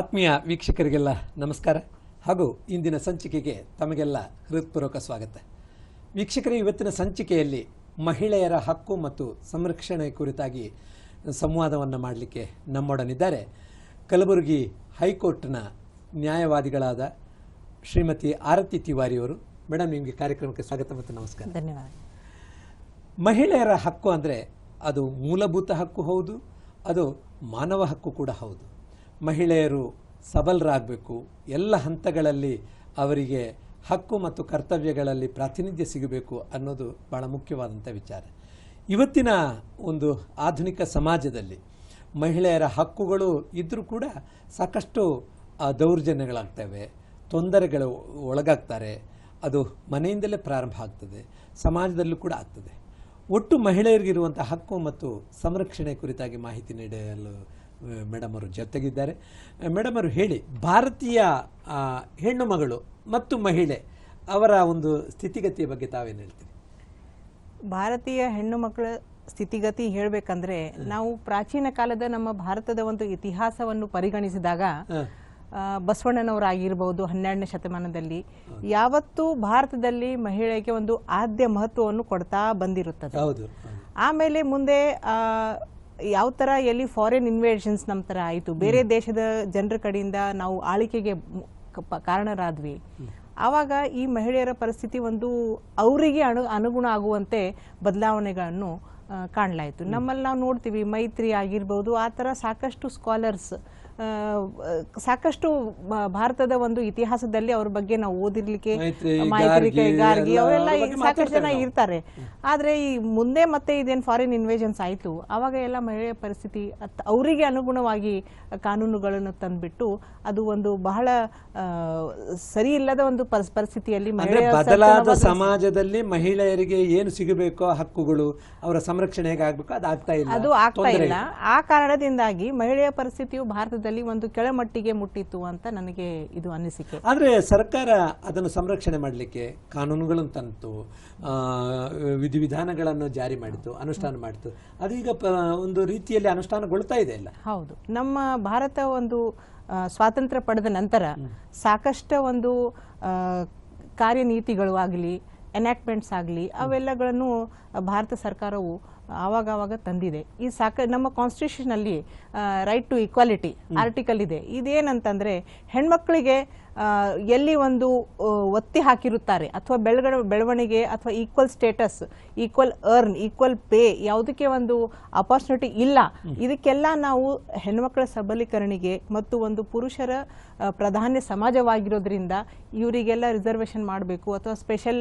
ಆತ್ಮೀಯ ವೀಕ್ಷಕರಿಗೆಲ್ಲ ನಮಸ್ಕಾರ. ಹಾಗೂ ಇಂದಿನ ಸಂಚಿಕೆಗೆ ತಮಗೆಲ್ಲ ಹೃತ್ಪೂರ್ವಕ ಸ್ವಾಗತ. ವೀಕ್ಷಕರೇ ಇವತ್ತಿನ ಸಂಚಿಕೆಯಲ್ಲಿ ಮಹಿಳೆಯರ ಹಕ್ಕು ಮತ್ತು ಸಂರಕ್ಷಣೆ ಕುರಿತಾಗಿ ಸಂವಾದವನ್ನು ಮಾಡಲಿಕ್ಕೆ ನಮ್ಮೊಡನಿದ್ದಾರೆ. ಕಲಬುರಗಿ ಹೈಕೋರ್ಟ್ನ ನ್ಯಾಯವಾದಿಗಳಾದ ಶ್ರೀಮತಿ ಆರತಿ ತಿವಾರಿಯವರು ಮೇಡಮ್ ನಿಮಗೆ ಕಾರ್ಯಕ್ರಮಕ್ಕೆ ಸ್ವಾಗತ ಮತ್ತು ನಮಸ್ಕಾರ. ಧನ್ಯವಾದ. ಮಹಿಳೆಯರ ಹಕ್ಕು ಅಂದರೆ ಅದು ಮೂಲಭೂತ ಹಕ್ಕು ಹೌದು ಅದು ಮಾನವ ಹಕ್ಕು ಕೂಡ ಹೌದು. ಮಹಿಳೆಯರು ಸಬಲರಾಗಬೇಕು. ಎಲ್ಲ ಹಂತಗಳಲ್ಲಿ ಅವರಿಗೆ ಹಕ್ಕು ಮತ್ತು ಕರ್ತವ್ಯಗಳಲ್ಲಿ ಪ್ರಾತಿನಿಧ್ಯ ಸಿಗಬೇಕು ಅನ್ನೋದು ಭಾಳ ಮುಖ್ಯವಾದಂಥ ವಿಚಾರ. ಇವತ್ತಿನ ಒಂದು ಆಧುನಿಕ ಸಮಾಜದಲ್ಲಿ ಮಹಿಳೆಯರ ಹಕ್ಕುಗಳು ಇದ್ದರೂ ಕೂಡ ಸಾಕಷ್ಟು ದೌರ್ಜನ್ಯಗಳಾಗ್ತವೆ. ತೊಂದರೆಗಳು ಒಳಗಾಗ್ತಾರೆ. ಅದು ಮನೆಯಿಂದಲೇ ಪ್ರಾರಂಭ ಆಗ್ತದೆ. ಸಮಾಜದಲ್ಲೂ ಕೂಡ ಆಗ್ತದೆ. ಒಟ್ಟು ಮಹಿಳೆಯರಿಗಿರುವಂಥ ಹಕ್ಕು ಮತ್ತು ಸಂರಕ್ಷಣೆ ಕುರಿತಾಗಿ ಮಾಹಿತಿ ನೀಡಲು ಮೇಡಮ್ ಅವರು ಜೊತೆಗಿದ್ದಾರೆ. ಮೇಡಮ್ ಅವರು ಹೇಳಿ ಭಾರತೀಯ ಹೆಣ್ಣು ಮಗಳು ಮತ್ತು ಮಹಿಳೆ ಅವರ ಒಂದು ಸ್ಥಿತಿಗತಿಯ ಬಗ್ಗೆ ತಾವೇನು ಹೇಳ್ತೀರಿ? ಭಾರತೀಯ ಹೆಣ್ಣು ಮಕ್ಕಳ ಸ್ಥಿತಿಗತಿ ಹೇಳಬೇಕಂದ್ರೆ ನಾವು ಪ್ರಾಚೀನ ಕಾಲದ ನಮ್ಮ ಭಾರತದ ಒಂದು ಇತಿಹಾಸವನ್ನು ಪರಿಗಣಿಸಿದಾಗ ಬಸವಣ್ಣನವರಾಗಿರ್ಬೋದು ಹನ್ನೆರಡನೇ ಶತಮಾನದಲ್ಲಿ ಯಾವತ್ತೂ ಭಾರತದಲ್ಲಿ ಮಹಿಳೆಗೆ ಒಂದು ಆದ್ಯ ಮಹತ್ವವನ್ನು ಕೊಡ್ತಾ ಬಂದಿರುತ್ತದೆ. ಹೌದು. ಆಮೇಲೆ ಮುಂದೆ ಯಾವ ಥರ ಎಲ್ಲಿ ಫಾರಿನ್ ಇನ್ವೇಷನ್ಸ್ ನಮ್ಮ ಥರ ಆಯಿತು? ಬೇರೆ ದೇಶದ ಜನರ ಕಡೆಯಿಂದ ನಾವು ಆಳಿಕೆಗೆ ಕಾರಣರಾದ್ವಿ. ಆವಾಗ ಈ ಮಹಿಳೆಯರ ಪರಿಸ್ಥಿತಿ ಒಂದು ಅವರಿಗೆ ಅನು ಅನುಗುಣ ಆಗುವಂತೆ ಬದಲಾವಣೆಗಳನ್ನು ಕಾಣಲಾಯಿತು. ನಮ್ಮಲ್ಲಿ ನಾವು ನೋಡ್ತೀವಿ ಮೈತ್ರಿ ಆಗಿರ್ಬೋದು ಆ ಥರ ಸಾಕಷ್ಟು ಸ್ಕಾಲರ್ಸ್ ಸಾಕಷ್ಟು ಭಾರತದ ಒಂದು ಇತಿಹಾಸದಲ್ಲಿ ಅವ್ರ ಬಗ್ಗೆ ನಾವು ಓದಿರ್ಲಿಕ್ಕೆ ಗಾರ್ಗಿ ಗಾರ್ಗಿ ಎಲ್ಲ ಅವೆಲ್ಲ ಅವ್ರ ಈಗ ಬಗ್ಗೆ ಸಾಕಷ್ಟು ಜನ ಇರ್ತಾರೆ. ಆದ್ರೆ ಈ ಮುಂದೆ ಮತ್ತೆ ಇದೇನು ಫಾರಿನ್ ಇನ್ವೇಷನ್ಸ್ ಆಯ್ತು ಆವಾಗ ಎಲ್ಲ ಮಹಿಳೆಯ ಪರಿಸ್ಥಿತಿ ಅವರಿಗೆ ಅನುಗುಣವಾಗಿ ಕಾನೂನುಗಳನ್ನು ತಂದ್ಬಿಟ್ಟು ಅದು ಒಂದು ಬಹಳ ಸರಿ ಇಲ್ಲದ ಒಂದು ಪರಿಸ್ಥಿತಿಯಲ್ಲಿ ಬದಲಾದ ಸಮಾಜದಲ್ಲಿ ಮಹಿಳೆಯರಿಗೆ ಏನು ಸಿಗಬೇಕೋ ಹಕ್ಕುಗಳು ಅವರ ಸಂರಕ್ಷಣೆ ಹೇಗಾಗಬೇಕು ಅದು ಆಗ್ತಾ ಇಲ್ಲ. ಅದು ಆಗ್ತಾ ಇಲ್ಲ. ಆ ಕಾರಣದಿಂದಾಗಿ ಮಹಿಳೆಯ ಪರಿಸ್ಥಿತಿಯು ಭಾರತದಲ್ಲಿ ಒಂದು ಕೆಳಮಟ್ಟಿಗೆ ಮುಟ್ಟಿತ್ತು ಅಂತ ನನಗೆ ಇದು ಅನಿಸಿಕೆ. ಆದರೆ ಸರ್ಕಾರ ಅದನ್ನು ಸಂರಕ್ಷಣೆ ಮಾಡಲಿಕ್ಕೆ ಕಾನೂನುಗಳನ್ನು ತಂತು ವಿಧಿವಿಧಾನಗಳನ್ನು ಜಾರಿ ಮಾಡಿತು ಅನುಷ್ಠಾನ ಮಾಡಿತು. ಅದೀಗ ಒಂದು ರೀತಿಯಲ್ಲಿ ಅನುಷ್ಠಾನಗೊಳ್ತಾ ಇದೆ ಇಲ್ಲ ಹೌದು. ನಮ್ಮ ಭಾರತ ಒಂದು ಸ್ವಾತಂತ್ರ್ಯ ಪಡೆದ ನಂತರ ಸಾಕಷ್ಟು ಒಂದು ಕಾರ್ಯನೀತಿಗಳು ಆಗಲಿ ಎನಾಕ್ಟ್ಮೆಂಟ್ಸ್ ಆಗಲಿ ಅವೆಲ್ಲಗಳನ್ನು ಭಾರತ ಸರ್ಕಾರವು ಆವಾಗ ಆವಾಗ ತಂದಿದೆ. ಈ ಸಾಕ ನಮ್ಮ ಕಾನ್ಸ್ಟಿಟ್ಯೂಷನ್ ಅಲ್ಲಿ ರೈಟ್ ಟು ಈಕ್ವಾಲಿಟಿ ಆರ್ಟಿಕಲ್ ಇದೆ. ಇದೇನಂತಂದರೆ ಹೆಣ್ಮಕ್ಳಿಗೆ ಎಲ್ಲಿ ಒಂದು ಒತ್ತಿ ಹಾಕಿರುತ್ತಾರೆ ಅಥವಾ ಬೆಳಗಡ ಬೆಳವಣಿಗೆ ಅಥವಾ equal status equal earn equal pay ಯಾವುದಕ್ಕೆ ಒಂದು ಅಪಾರ್ಚುನಿಟಿ ಇಲ್ಲ. ಇದಕ್ಕೆಲ್ಲ ನಾವು ಹೆಣ್ಮಕ್ಳ ಸಬಲೀಕರಣಿಗೆ ಮತ್ತು ಒಂದು ಪುರುಷರ ಪ್ರಾಧಾನ್ಯ ಸಮಾಜವಾಗಿರೋದ್ರಿಂದ ಇವರಿಗೆಲ್ಲ ರಿಸರ್ವೇಶನ್ ಮಾಡಬೇಕು ಅಥವಾ ಸ್ಪೆಷಲ್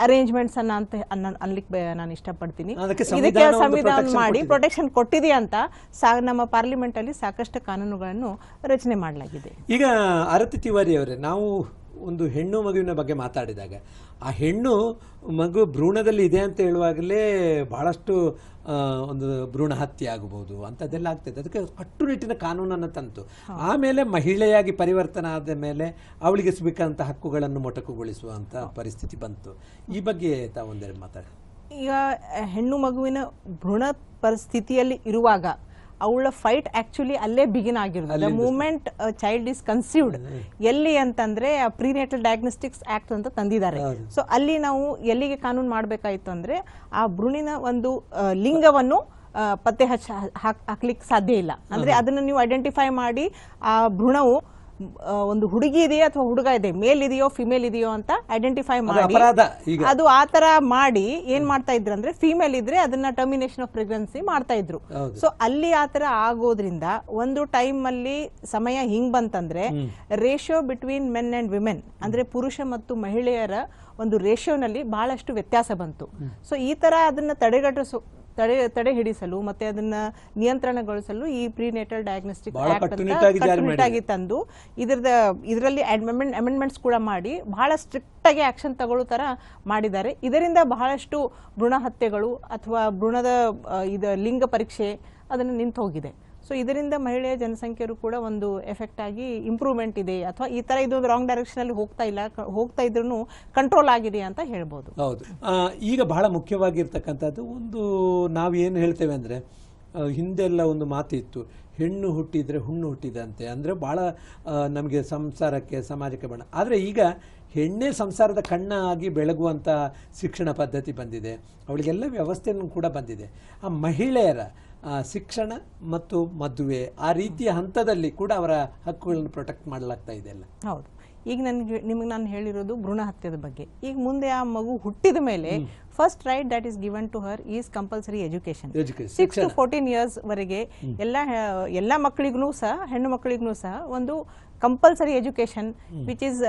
ಅರೇಂಜ್ಮೆಂಟ್ಸ್ ಅನ್ನ ಅಂತ ಅನ್ಲಿಕ್ಕೆ ನಾನು ಇಷ್ಟಪಡ್ತೀನಿ ಇದಕ್ಕೆ ಸಂವಿಧಾನ ಮಾಡಿ. ಪ್ರೊಟೆಕ್ಷನ್ ಕೊಟ್ಟಿದೆ ಅಂತ ಸಾ ನಮ್ಮ ಪಾರ್ಲಿಮೆಂಟ್ ಅಲ್ಲಿ ಸಾಕಷ್ಟು ಕಾನೂನುಗಳನ್ನು ರಚನೆ ಮಾಡಲಾಗಿದೆ ಈಗ ಅರತಿ ತಿವಾರಿ ಅವರೇ ನಾವು ಒಂದು ಹೆಣ್ಣು ಮಗುವಿನ ಬಗ್ಗೆ ಮಾತಾಡಿದಾಗ ಆ ಹೆಣ್ಣು ಮಗು ಭ್ರೂಣದಲ್ಲಿ ಇದೆ ಅಂತ ಹೇಳುವಾಗಲೇ ಬಹಳಷ್ಟು ಒಂದು ಭ್ರೂಣ ಹತ್ಯೆ ಆಗಬಹುದು ಅಂಥದ್ದೆಲ್ಲ ಆಗ್ತದೆ. ಅದಕ್ಕೆ ಕಟ್ಟುನಿಟ್ಟಿನ ಕಾನೂನನ್ನು ತಂತು. ಆಮೇಲೆ ಮಹಿಳೆಯಾಗಿ ಪರಿವರ್ತನೆ ಆದ ಮೇಲೆ ಅವಳಿಗೆ ಸಿಗಬೇಕಂತ ಹಕ್ಕುಗಳನ್ನು ಮೊಟಕುಗೊಳಿಸುವಂಥ ಪರಿಸ್ಥಿತಿ ಬಂತು. ಈ ಬಗ್ಗೆ ತಾವೊಂದೆರಡು ಮಾತಾಡಿ. ಈಗ ಹೆಣ್ಣು ಮಗುವಿನ ಭ್ರೂಣ ಪರಿಸ್ಥಿತಿಯಲ್ಲಿ ಇರುವಾಗ ಅವಳ ಫೈಟ್ ಆಕ್ಚುಲಿ ಅಲ್ಲೇ ಬಿಗಿನ್ ಆಗಿರೋದು. The moment child is conceived ಎಲ್ಲಿ ಅಂತಂದ್ರೆ ಪ್ರಿನೇಟಲ್ ಡಯಾಗ್ನೋಸ್ಟಿಕ್ಸ್ ಆಕ್ಟ್ ಅಂತ ತಂದಿದ್ದಾರೆ. ಸೊ ಅಲ್ಲಿ ನಾವು ಎಲ್ಲಿಗೆ ಕಾನೂನು ಮಾಡಬೇಕಾಯ್ತು ಅಂದ್ರೆ ಆ ಭ್ರೂಣಿನ ಒಂದು ಲಿಂಗವನ್ನು ಪತ್ತೆ ಹಚ್ಚ ಹಾಕ್- ಹಾಕ್ಲಿಕ್ಕೆ ಸಾಧ್ಯ ಇಲ್ಲ. ಅಂದ್ರೆ ಅದನ್ನು ನೀವು ಐಡೆಂಟಿಫೈ ಮಾಡಿ ಆ ಭ್ರೂಣವು ಒಂದು ಹುಡುಗಿ ಇದೆಯೋ ಅಥವಾ ಹುಡುಗ ಇದೆ? ಮೇಲ್ ಇದೆಯೋ ಫಿಮೇಲ್ ಇದೆಯೋ ಅಂತ ಐಡೆಂಟಿಫೈ ಮಾಡಿ. ಅದು ಆ ತರ ಮಾಡಿ ಏನ್ ಮಾಡ್ತಾ ಇದ್ರು ಅಂದ್ರೆ ಫಿಮೇಲ್ ಇದ್ರೆ ಅದನ್ನ ಟರ್ಮಿನೇಷನ್ ಆಫ್ ಪ್ರೆಗ್ನೆನ್ಸಿ ಮಾಡ್ತಾ ಇದ್ರು. ಸೊ ಅಲ್ಲಿ ಆ ತರ ಆಗೋದ್ರಿಂದ ಒಂದು ಟೈಮ್ ಅಲ್ಲಿ ಸಮಯ ಹಿಂಗ್ ಬಂತಂದ್ರೆ ratio between men and women ಅಂದ್ರೆ ಪುರುಷ ಮತ್ತು ಮಹಿಳೆಯರ ಒಂದು ರೇಷಿಯೋನಲ್ಲಿ ಬಹಳಷ್ಟು ವ್ಯತ್ಯಾಸ ಬಂತು. ಸೊ ಈ ತರ ಅದನ್ನ ತಡೆಗಟ್ಟಿಸೋ ತಡೆ ತಡೆ ಹಿಡಿಸಲು ಮತ್ತೆ ಅದನ್ನ ನಿಯಂತ್ರಣಗೊಳಿಸಲು ಈ ಪ್ರಿನೇಟಲ್ ಡಯಾಗ್ನೋಸ್ಟಿಕ್ ಆಗಿ ಕಟ್ಟುನಿಟ್ಟಾಗಿ ತಂದು ಇದರದ ಇದರಲ್ಲಿ ಅಮೆಂಡ್ಮೆಂಟ್ಸ್ ಕೂಡ ಮಾಡಿ ಬಹಳ ಸ್ಟ್ರಿಕ್ಟ್ ಆಗಿ ಆಕ್ಷನ್ ತಗೊಳ್ಳೋ ತರ ಮಾಡಿದ್ದಾರೆ. ಇದರಿಂದ ಬಹಳಷ್ಟು ಭ್ರೂಣ ಹತ್ಯೆಗಳು ಅಥವಾ ಭ್ರೂಣದ ಇದು ಲಿಂಗ ಪರೀಕ್ಷೆ ಅದನ್ನು ನಿಂತು ಹೋಗಿದೆ ಸೊ ಇದರಿಂದ ಮಹಿಳೆಯ ಜನಸಂಖ್ಯೆಯರು ಕೂಡ ಒಂದು ಎಫೆಕ್ಟ್ ಆಗಿ ಇಂಪ್ರೂವ್ಮೆಂಟ್ ಇದೆ. ಅಥವಾ ಈ ತರ ಇದು ರಾಂಗ್ ಡೈರೆಕ್ಷನ್ ಅಲ್ಲಿ ಹೋಗ್ತಾ ಇಲ್ಲ ಹೋಗ್ತಾ ಇದ್ರೂ ಕಂಟ್ರೋಲ್ ಆಗಿದೆ ಅಂತ ಹೇಳ್ಬೋದು. ಹೌದು. ಈಗ ಬಹಳ ಮುಖ್ಯವಾಗಿರ್ತಕ್ಕಂಥದ್ದು ಒಂದು ನಾವು ಏನು ಹೇಳ್ತೇವೆ ಅಂದರೆ ಹಿಂದೆಲ್ಲ ಒಂದು ಮಾತಿತ್ತು, ಹೆಣ್ಣು ಹುಟ್ಟಿದರೆ ಹುಣ್ಣು ಹುಟ್ಟಿದಂತೆ. ಅಂದರೆ ಭಾಳ ನಮಗೆ ಸಂಸಾರಕ್ಕೆ, ಸಮಾಜಕ್ಕೆ ಬಣ್ಣ. ಆದರೆ ಈಗ ಹೆಣ್ಣೇ ಸಂಸಾರದ ಕಣ್ಣಾಗಿ ಬೆಳಗುವಂಥ ಶಿಕ್ಷಣ ಪದ್ಧತಿ ಬಂದಿದೆ. ಅವಳಿಗೆಲ್ಲ ವ್ಯವಸ್ಥೆನೂ ಕೂಡ ಬಂದಿದೆ. ಆ ಮಹಿಳೆಯರ ಶಿಕ್ಷಣ ಮತ್ತು ಮದುವೆ ಆ ರೀತಿಯ ಹಂತದಲ್ಲಿ ಕೂಡ ಅವರ ಹಕ್ಕುಗಳನ್ನು ಪ್ರೊಟೆಕ್ಟ್ ಮಾಡಲಾಗ್ತಾ ಇದೆ ಅಲ್ಲ. ಹೌದು. ಈಗ ನನಗೆ ನಿಮಗೆ ನಾನು ಹೇಳಿರೋದು ಭ್ರೂಣ ಹತ್ಯದ ಬಗ್ಗೆ. ಈಗ ಮುಂದೆ ಆ ಮಗು ಹುಟ್ಟಿದ ಮೇಲೆ first right that is given to her is compulsory education six to fourteen years ವರೆಗೆ ಎಲ್ಲ ಎಲ್ಲ ಮಕ್ಕಳಿಗೂ ಸಹ ಹೆಣ್ಣು ಮಕ್ಕಳಿಗೂ ಸಹ ಒಂದು compulsory education which is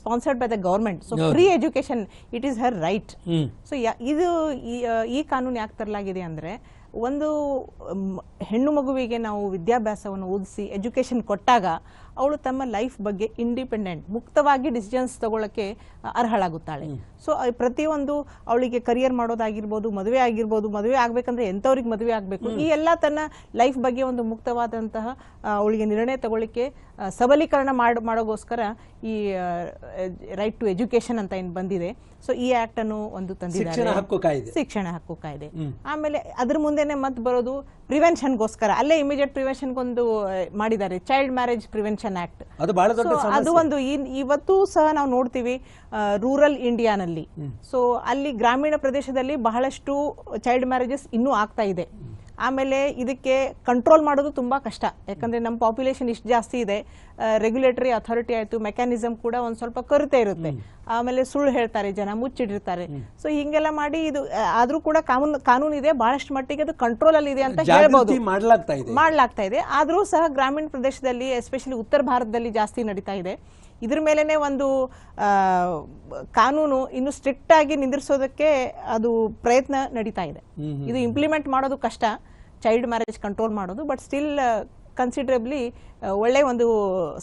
sponsored by the government so free education it is her right. So ಇದು ಈ ಕಾನೂನು ಯಾಕೆ ತರಲಾಗಿದೆ ಅಂದರೆ ಒಂದು ಹೆಣ್ಣು ಮಗುವಿಗೆ ನಾವು ವಿದ್ಯಾಭ್ಯಾಸವನ್ನು ಓದಿಸಿ ಎಜುಕೇಶನ್ ಕೊಟ್ಟಾಗ ಅವಳು ತಮ್ಮ ಲೈಫ್ ಬಗ್ಗೆ ಇಂಡಿಪೆಂಡೆಂಟ್ ಮುಕ್ತವಾಗಿ ಡಿಸಿಷನ್ಸ್ ತಗೊಳ್ಳೋಕ್ಕೆ ಅರ್ಹಳಾಗುತ್ತಾಳೆ. ಸೊ ಪ್ರತಿಯೊಂದು ಅವಳಿಗೆ ಕರಿಯರ್ ಮಾಡೋದಾಗಿರ್ಬೋದು ಮದುವೆ ಆಗಿರ್ಬೋದು ಮದುವೆ ಆಗ್ಬೇಕಂದ್ರೆ ಎಂಥವ್ರಿಗೆ ಮದುವೆ ಆಗಬೇಕು. ಈ ಎಲ್ಲ ತನ್ನ ಲೈಫ್ ಬಗ್ಗೆ ಒಂದು ಮುಕ್ತವಾದಂತಹ ಅವಳಿಗೆ ನಿರ್ಣಯ ತಗೊಳ್ಳಿಕ್ಕೆ ಸಬಲೀಕರಣ ಮಾಡಿ ಮಾಡೋಗೋಸ್ಕರ ಈ ರೈಟ್ ಟು ಎಜುಕೇಶನ್ ಅಂತ ಏನು ಬಂದಿದೆ. ಸೊ ಈ ಆಕ್ಟ್ ಅನ್ನು ಒಂದು ಶಿಕ್ಷಣ ತಂದಿದ್ದಾರೆ ಹಕ್ಕು ಕಾಯ್ದೆ. ಶಿಕ್ಷಣ ಹಕ್ಕು ಕಾಯ್ದೆ. ಆಮೇಲೆ ಅದ್ರ ಮುಂದೆನೆ ಮತ್ತೆ ಬರೋದು ಪ್ರಿವೆನ್ಷನ್ಗೋಸ್ಕರ ಅಲ್ಲೇ ಇಮಿಡಿಯೇಟ್ ಪ್ರಿವೆನ್ಷನ್ಗೊಂದು ಮಾಡಿದ್ದಾರೆ. ಚೈಲ್ಡ್ ಮ್ಯಾರೇಜ್ ಪ್ರಿವೆನ್ಷನ್ ಆಕ್ಟ್ ಅದು ಒಂದು ಇವತ್ತು ಸಹ ನಾವು ನೋಡ್ತೀವಿ ರೂರಲ್ ಇಂಡಿಯಾನಲ್ಲಿ ಸೊ ಅಲ್ಲಿ ಗ್ರಾಮೀಣ ಪ್ರದೇಶದಲ್ಲಿ ಬಹಳಷ್ಟು ಚೈಲ್ಡ್ ಮ್ಯಾರೇಜಸ್ ಇನ್ನೂ ಆಗ್ತಾ ಇದೆ. ಆಮೇಲೆ ಇದಕ್ಕೆ ಕಂಟ್ರೋಲ್ ಮಾಡೋದು ತುಂಬಾ ಕಷ್ಟ. ಯಾಕಂದ್ರೆ ನಮ್ಮ ಪಾಪ್ಯುಲೇಷನ್ ಇಷ್ಟು ಜಾಸ್ತಿ ಇದೆ. ರೆಗ್ಯುಲೇಟರಿ ಅಥಾರಿಟಿ ಆಯಿತು ಮೆಕ್ಯಾನಿಸಮ್ ಕೂಡ ಒಂದು ಸ್ವಲ್ಪ ಕೊರತೆ ಇರುತ್ತೆ. ಆಮೇಲೆ ಸುಳ್ಳು ಹೇಳ್ತಾರೆ ಜನ ಮುಚ್ಚಿಡಿರ್ತಾರೆ ಸೊ ಹಿಂಗೆಲ್ಲ ಮಾಡಿ ಇದು ಆದರೂ ಕೂಡ ಕಾನೂನು ಕಾನೂನು ಇದೆ ಬಹಳಷ್ಟು ಮಟ್ಟಿಗೆ ಅದು ಕಂಟ್ರೋಲ್ ಅಲ್ಲಿ ಇದೆ ಅಂತ ಹೇಳ್ಬೋದು. ಮಾಡ್ಲಾಗ್ತಾ ಇದೆ. ಆದರೂ ಸಹ ಗ್ರಾಮೀಣ ಪ್ರದೇಶದಲ್ಲಿ ಎಸ್ಪೆಷಲಿ ಉತ್ತರ ಭಾರತದಲ್ಲಿ ಜಾಸ್ತಿ ನಡೀತಾ ಇದೆ. ಇದ್ರ ಮೇಲೇ ಒಂದು ಕಾನೂನು ಇನ್ನು ಸ್ಟ್ರಿಕ್ಟ್ ಆಗಿ ನಿಂದಿರಿಸೋದಕ್ಕೆ ಅದು ಪ್ರಯತ್ನ ನಡೀತಾ ಇದೆ. ಇದು ಇಂಪ್ಲಿಮೆಂಟ್ ಮಾಡೋದು ಕಷ್ಟ. ಚೈಲ್ಡ್ ಮ್ಯಾರೇಜ್ ಕಂಟ್ರೋಲ್ ಮಾಡೋದು ಬಟ್ ಸ್ಟಿಲ್ ಕನ್ಸಿಡರಬ್ಲಿ ಒಳ್ಳೆ ಒಂದು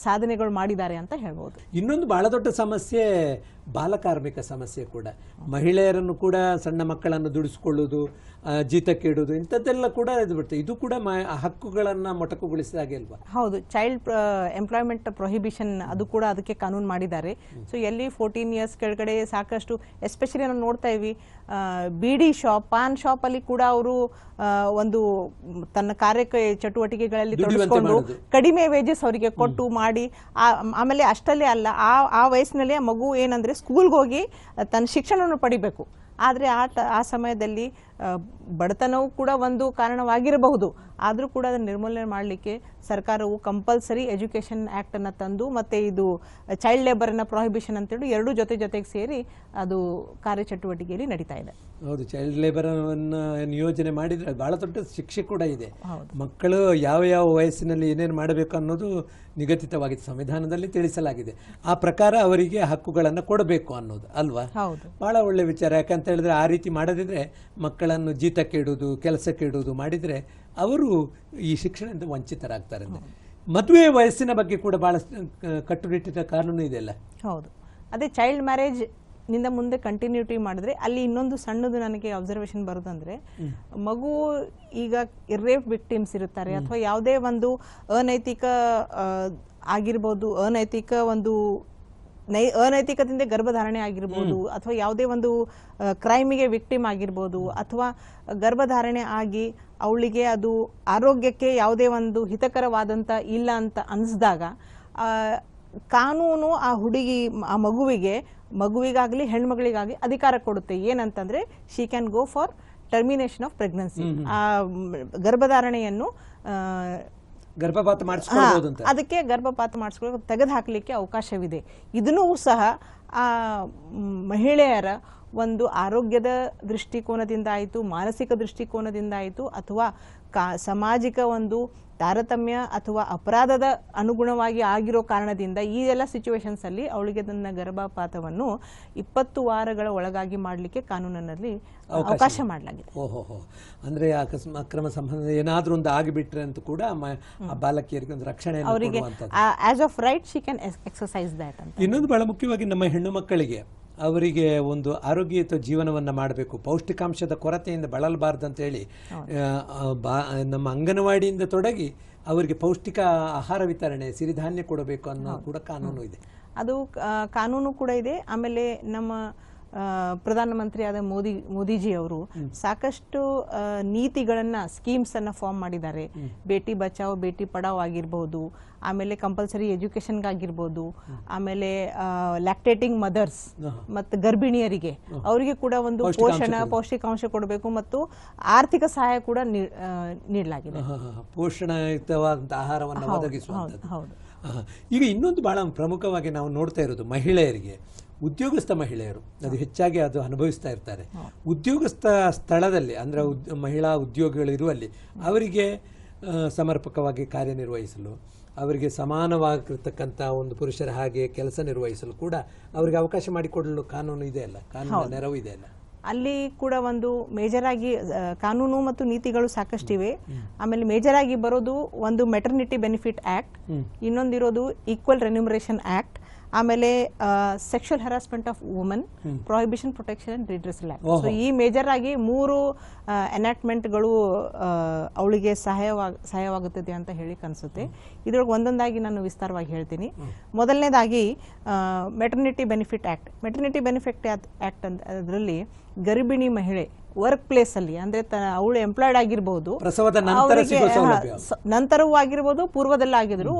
ಸಾಧನೆಗಳು ಮಾಡಿದ್ದಾರೆ ಅಂತ ಹೇಳ್ಬೋದು. ಇನ್ನೊಂದು ಬಹಳ ದೊಡ್ಡ ಸಮಸ್ಯೆ ಬಾಲಕಾರ್ಮಿಕ ಸಮಸ್ಯೆ ಕೂಡ. ಮಹಿಳೆಯರನ್ನು ಕೂಡ ಸಣ್ಣ ಮಕ್ಕಳನ್ನು ದುಡಿಸ್ಕೊಳ್ಳೋದು ಆ, ಜೀತಕ್ಕೆ ಇಡೋದು ಇಂಥದ್ದೆಲ್ಲ ಕೂಡ ಇದು ಬಿಡ್ತದೆ ಇದು ಕೂಡ ಹಕ್ಕುಗಳನ್ನು ಮೊಟಕುಗೊಳಿಸಿದಾಗೆ ಅಲ್ವಾ? ಹೌದು. ಚೈಲ್ಡ್ ಎಂಪ್ಲಾಯ್ಮೆಂಟ್ ಪ್ರೊಹಿಬಿಷನ್ ಅದು ಕೂಡ ಅದಕ್ಕೆ ಕಾನೂನು ಮಾಡಿದ್ದಾರೆ. ಸೊ ಎಲ್ಲಿ ಫೋರ್ಟೀನ್ ಇಯರ್ಸ್ ಕೆಳಗಡೆ ಸಾಕಷ್ಟು ಎಸ್ಪೆಷಲಿ ನಾವು ನೋಡ್ತಾ ಇವಿ ಬಿಡಿ ಶಾಪ್ ಪಾನ್ ಶಾಪ್ ಅಲ್ಲಿ ಕೂಡ ಅವರು ಒಂದು ತನ್ನ ಕಾರ್ಯ ಚಟುವಟಿಕೆಗಳಲ್ಲಿ ತೊಡಗಿಸಿಕೊಂಡು ಕಡಿಮೆ ವೇಜಸ್ ಅವರಿಗೆ ಕೊಟ್ಟು ಮಾಡಿ ಆಮೇಲೆ ಅಷ್ಟಲ್ಲೇ ಅಲ್ಲ ಆ ಆ ವಯಸ್ಸಿನಲ್ಲಿ ಆ ಮಗು ಏನಂದ್ರೆ ಸ್ಕೂಲ್ಗೆ ಹೋಗಿ ತನ್ನ ಶಿಕ್ಷಣವನ್ನು ಪಡಿಬೇಕು. ಆದರೆ ಆ ಆ ಸಮಯದಲ್ಲಿ ಬಡತನವೂ ಕೂಡ ಒಂದು ಕಾರಣವಾಗಿರಬಹುದು. ಆದರೂ ಕೂಡ ಅದನ್ನು ನಿರ್ಮೂಲನೆ ಮಾಡಲಿಕ್ಕೆ ಸರ್ಕಾರವು ಕಂಪಲ್ಸರಿ ಎಜುಕೇಷನ್ ಆ್ಯಕ್ಟನ್ನು ತಂದು ಮತ್ತು ಇದು ಚೈಲ್ಡ್ ಲೇಬರ್ನ ಪ್ರೊಹಿಬಿಷನ್ ಅಂತೇಳಿ ಎರಡೂ ಜೊತೆ ಜೊತೆಗೆ ಸೇರಿ ಅದು ಕಾರ್ಯಚಟುವಟಿಕೆಯಲ್ಲಿ ನಡೀತಾ ಇದೆ. ಹೌದು ಚೈಲ್ಡ್ ಲೇಬರನ್ನು ನಿಯೋಜನೆ ಮಾಡಿದರೆ ಭಾಳ ದೊಡ್ಡ ಶಿಕ್ಷೆ ಕೂಡ ಇದೆ. ಮಕ್ಕಳು ಯಾವ ಯಾವ ವಯಸ್ಸಿನಲ್ಲಿ ಏನೇನು ಮಾಡಬೇಕು ಅನ್ನೋದು ನಿಗದಿತವಾಗಿದೆ ಸಂವಿಧಾನದಲ್ಲಿ ತಿಳಿಸಲಾಗಿದೆ. ಆ ಪ್ರಕಾರ ಅವರಿಗೆ ಹಕ್ಕುಗಳನ್ನು ಕೊಡಬೇಕು ಅನ್ನೋದು ಅಲ್ವಾ? ಹೌದು. ಭಾಳ ಒಳ್ಳೆ ವಿಚಾರ. ಯಾಕಂತ ಹೇಳಿದ್ರೆ ಆ ರೀತಿ ಮಾಡದಿದ್ರೆ ಮಕ್ಕಳನ್ನು ಜೀತಕ್ಕೆ ಇಡೋದು ಕೆಲಸಕ್ಕೆ ಇಡೋದು ಮಾಡಿದರೆ ಅವರು ಈ ಶಿಕ್ಷಣದಿಂದ ವಂಚಿತರಾಗ್ತಾರೆ ಮದುವೆ ವಯಸ್ಸಿನ ಬಗ್ಗೆ ಕೂಡ ಭಾಳ ಕಟ್ಟುನಿಟ್ಟಿನ ಕಾನೂನು ಇದೆಯಲ್ಲ? ಹೌದು. ಅದೇ ಚೈಲ್ಡ್ ಮ್ಯಾರೇಜ್ನಿಂದ ಮುಂದೆ ಕಂಟಿನ್ಯೂಟಿ ಮಾಡಿದ್ರೆ ಅಲ್ಲಿ ಇನ್ನೊಂದು ಸಣ್ಣದು ನನಗೆ ಅಬ್ಸರ್ವೇಷನ್ ಬರೋದಂದ್ರೆ ಮಗು ಈಗ ರೇಪ್ ವಿಕ್ಟಿಮ್ಸ್ ಇರುತ್ತಾರೆ ಅಥವಾ ಯಾವುದೇ ಒಂದು ಅನೈತಿಕ ಆಗಿರ್ಬೋದು ಅನೈತಿಕ ಒಂದು ನೈ ಅನೈತಿಕತೆಯಿಂದ ಗರ್ಭಧಾರಣೆ ಆಗಿರ್ಬೋದು ಅಥವಾ ಯಾವುದೇ ಒಂದು ಕ್ರೈಮಿಗೆ ವಿಕ್ಟಿಮ್ ಆಗಿರ್ಬೋದು ಅಥವಾ ಗರ್ಭಧಾರಣೆ ಆಗಿ ಅವಳಿಗೆ ಅದು ಆರೋಗ್ಯಕ್ಕೆ ಯಾವುದೇ ಒಂದು ಹಿತಕರವಾದಂಥ ಇಲ್ಲ ಅಂತ ಅನಿಸಿದಾಗ ಕಾನೂನು ಆ ಹುಡುಗಿ ಆ ಮಗುವಿಗೆ ಮಗುವಿಗಾಗಲಿ ಹೆಣ್ಮಗಳಿಗಾಗಲಿ ಅಧಿಕಾರ ಕೊಡುತ್ತೆ. ಏನಂತಂದ್ರೆ she can go for termination of pregnancy ಆ ಗರ್ಭಧಾರಣೆಯನ್ನು ಗರ್ಭಪಾತ ಮಾಡಿಸ್ಕೊಳ್ಬಹುದು ಅಂತ ಅದಕ್ಕೆ ಗರ್ಭಪಾತ ಮಾಡಿಸ್ಕೊಳ್ಳೋ ತೆಗೆದು ಹಾಕಲಿಕ್ಕೆ ಅವಕಾಶವಿದೆ. ಇದನ್ನೂ ಸಹ, ಆ, ಮಹಿಳೆಯರ ಒಂದು ಆರೋಗ್ಯದ ದೃಷ್ಟಿಕೋನದಿಂದ ಆಯಿತು, ಮಾನಸಿಕ ದೃಷ್ಟಿಕೋನದಿಂದ ಆಯಿತು, ಅಥವಾ ಕಾ, ಸಾಮಾಜಿಕ ಒಂದು ತಾರತಮ್ಯ ಅಥವಾ ಅಪರಾಧದ ಅನುಗುಣವಾಗಿ ಆಗಿರೋ ಕಾರಣದಿಂದ ಈ ಎಲ್ಲ ಸಿಚುವೇಶನ್ಸ್ ಅಲ್ಲಿ ಅವಳಿಗೆ ತನ್ನ ಗರ್ಭಪಾತವನ್ನು ಇಪ್ಪತ್ತು ವಾರಗಳ ಒಳಗಾಗಿ ಮಾಡಲಿಕ್ಕೆ ಕಾನೂನಿನಲ್ಲಿ ಅವಕಾಶ ಮಾಡಲಾಗಿದೆ. ಓಹೋ ಅಂದ್ರೆ ಅಕ್ರಮ ಸಂಬಂಧ ಏನಾದರೂ ಒಂದು ಆಗಿಬಿಟ್ರೆ ಅಂತ ಕೂಡ ಬಾಲಕಿಯರಿಗೆ ಒಂದು ರಕ್ಷಣೆ ಅವರಿಗೆ as of right she can exercise that ಅಂತ. ಇನ್ನೊಂದು ಬಹಳ ಮುಖ್ಯವಾಗಿ ನಮ್ಮ ಹೆಣ್ಣು ಮಕ್ಕಳಿಗೆ ಅವರಿಗೆ ಒಂದು ಆರೋಗ್ಯಯುತ ಜೀವನವನ್ನು ಮಾಡಬೇಕು. ಪೌಷ್ಟಿಕಾಂಶದ ಕೊರತೆಯಿಂದ ಬಳಲಬಾರ್ದು ಅಂತ ಹೇಳಿ ಬಾ ನಮ್ಮ ಅಂಗನವಾಡಿಯಿಂದ ತೊಡಗಿ ಅವರಿಗೆ ಪೌಷ್ಟಿಕ ಆಹಾರ ವಿತರಣೆ ಸಿರಿಧಾನ್ಯ ಕೊಡಬೇಕು ಅನ್ನೋ ಕೂಡ ಕಾನೂನು ಇದೆ. ಅದು ಕಾನೂನು ಕೂಡ ಇದೆ. ಆಮೇಲೆ ನಮ್ಮ ಆ, ಪ್ರಧಾನಮಂತ್ರಿ ಆದ ಮೋದಿ ಮೋದಿಜಿ ಅವರು ಸಾಕಷ್ಟು ನೀತಿಗಳನ್ನ ಸ್ಕೀಮ್ಸ್ ಅನ್ನ ಫಾರ್ಮ್ ಮಾಡಿದ್ದಾರೆ. ಬೇಟಿ ಬಚಾವ್ ಬೇಟಿ ಪಡಾವ್ ಆಗಿರ್ಬೋದು ಆಮೇಲೆ ಕಂಪಲ್ಸರಿ ಎಜುಕೇಶನ್ಗಾಗಿರ್ಬೋದು ಆಮೇಲೆ ಲ್ಯಾಕ್ಟೇಟಿಂಗ್ ಮದರ್ಸ್ ಮತ್ತು ಗರ್ಭಿಣಿಯರಿಗೆ ಅವರಿಗೆ ಕೂಡ ಒಂದು ಪೋಷಣ ಪೌಷ್ಟಿಕಾಂಶ ಕೊಡಬೇಕು ಮತ್ತು ಆರ್ಥಿಕ ಸಹಾಯ ಕೂಡ ನೀಡಲಾಗಿದೆ. ಪೋಷಣಯುತವಾದಂಥ ಆಹಾರವನ್ನು ಒದಗಿಸುವಂಥದ್ದು ಹೌದು ಈಗ ಇನ್ನೊಂದು ಬಹಳ ಪ್ರಮುಖವಾಗಿ ನಾವು ನೋಡ್ತಾ ಇರೋದು ಮಹಿಳೆಯರಿಗೆ. ಉದ್ಯೋಗಸ್ಥ ಮಹಿಳೆಯರು. ಅದು ಹೆಚ್ಚಾಗಿ ಅದು ಅನುಭವಿಸ್ತಾ ಇರ್ತಾರೆ. ಉದ್ಯೋಗಸ್ಥ ಸ್ಥಳದಲ್ಲಿ ಅಂದರೆ ಉದ್ ಮಹಿಳಾ ಉದ್ಯೋಗಿಗಳು ಇರುವಲ್ಲಿ ಅವರಿಗೆ ಸಮರ್ಪಕವಾಗಿ ಕಾರ್ಯನಿರ್ವಹಿಸಲು ಅವರಿಗೆ ಸಮಾನವಾಗಿರ್ತಕ್ಕಂಥ ಒಂದು ಪುರುಷರ ಹಾಗೆ ಕೆಲಸ ನಿರ್ವಹಿಸಲು ಕೂಡ ಅವರಿಗೆ ಅವಕಾಶ ಮಾಡಿಕೊಡಲು ಕಾನೂನು ಇದೆ ಅಲ್ಲ? ಕಾನೂನು ನೆರವು ಇದೆ ಅಲ್ಲ? ಅಲ್ಲಿ ಕೂಡ ಒಂದು ಮೇಜರ್ ಆಗಿ ಕಾನೂನು ಮತ್ತು ನೀತಿಗಳು ಸಾಕಷ್ಟಿವೆ ಆಮೇಲೆ ಮೇಜರ್ ಆಗಿ ಬರೋದು ಒಂದು ಮೆಟರ್ನಿಟಿ ಬೆನಿಫಿಟ್ ಆಕ್ಟ್ ಇನ್ನೊಂದಿರೋದು ಈಕ್ವಲ್ ರೆನ್ಯೂಮರೇಷನ್ ಆಕ್ಟ್ ಆಮೇಲೆ sexual harassment of woman prohibition protection and redressal act so ಈ ಮೇಜರ್ ಆಗಿ ಮೂರು ಎನಾಕ್ಟ್ಮೆಂಟ್ಗಳು ಅವಳಿಗೆ ಸಹಾಯವಾಗ ಸಹಾಯವಾಗುತ್ತದೆ ಅಂತ ಹೇಳಿ ಅನಿಸುತ್ತೆ ಇದ್ರೊಳಗೆ ಒಂದೊಂದಾಗಿ ನಾನು ವಿಸ್ತಾರವಾಗಿ ಹೇಳ್ತೀನಿ. ಮೊದಲನೇದಾಗಿ maternity benefit act maternity benefit act ಅಂತ ಅದರಲ್ಲಿ ಗರ್ಭಿಣಿ ಮಹಿಳೆ ವರ್ಕ್ ಪ್ಲೇಸ್ ಅಲ್ಲಿ ಅಂದ್ರೆ ಅವಳು ಎಂಪ್ಲಾಯ್ಡ್ ಆಗಿರ್ಬೋದು ನಂತರವೂ ಆಗಿರ್ಬೋದು ಪೂರ್ವದಲ್ಲೇ ಆಗಿದ್ರು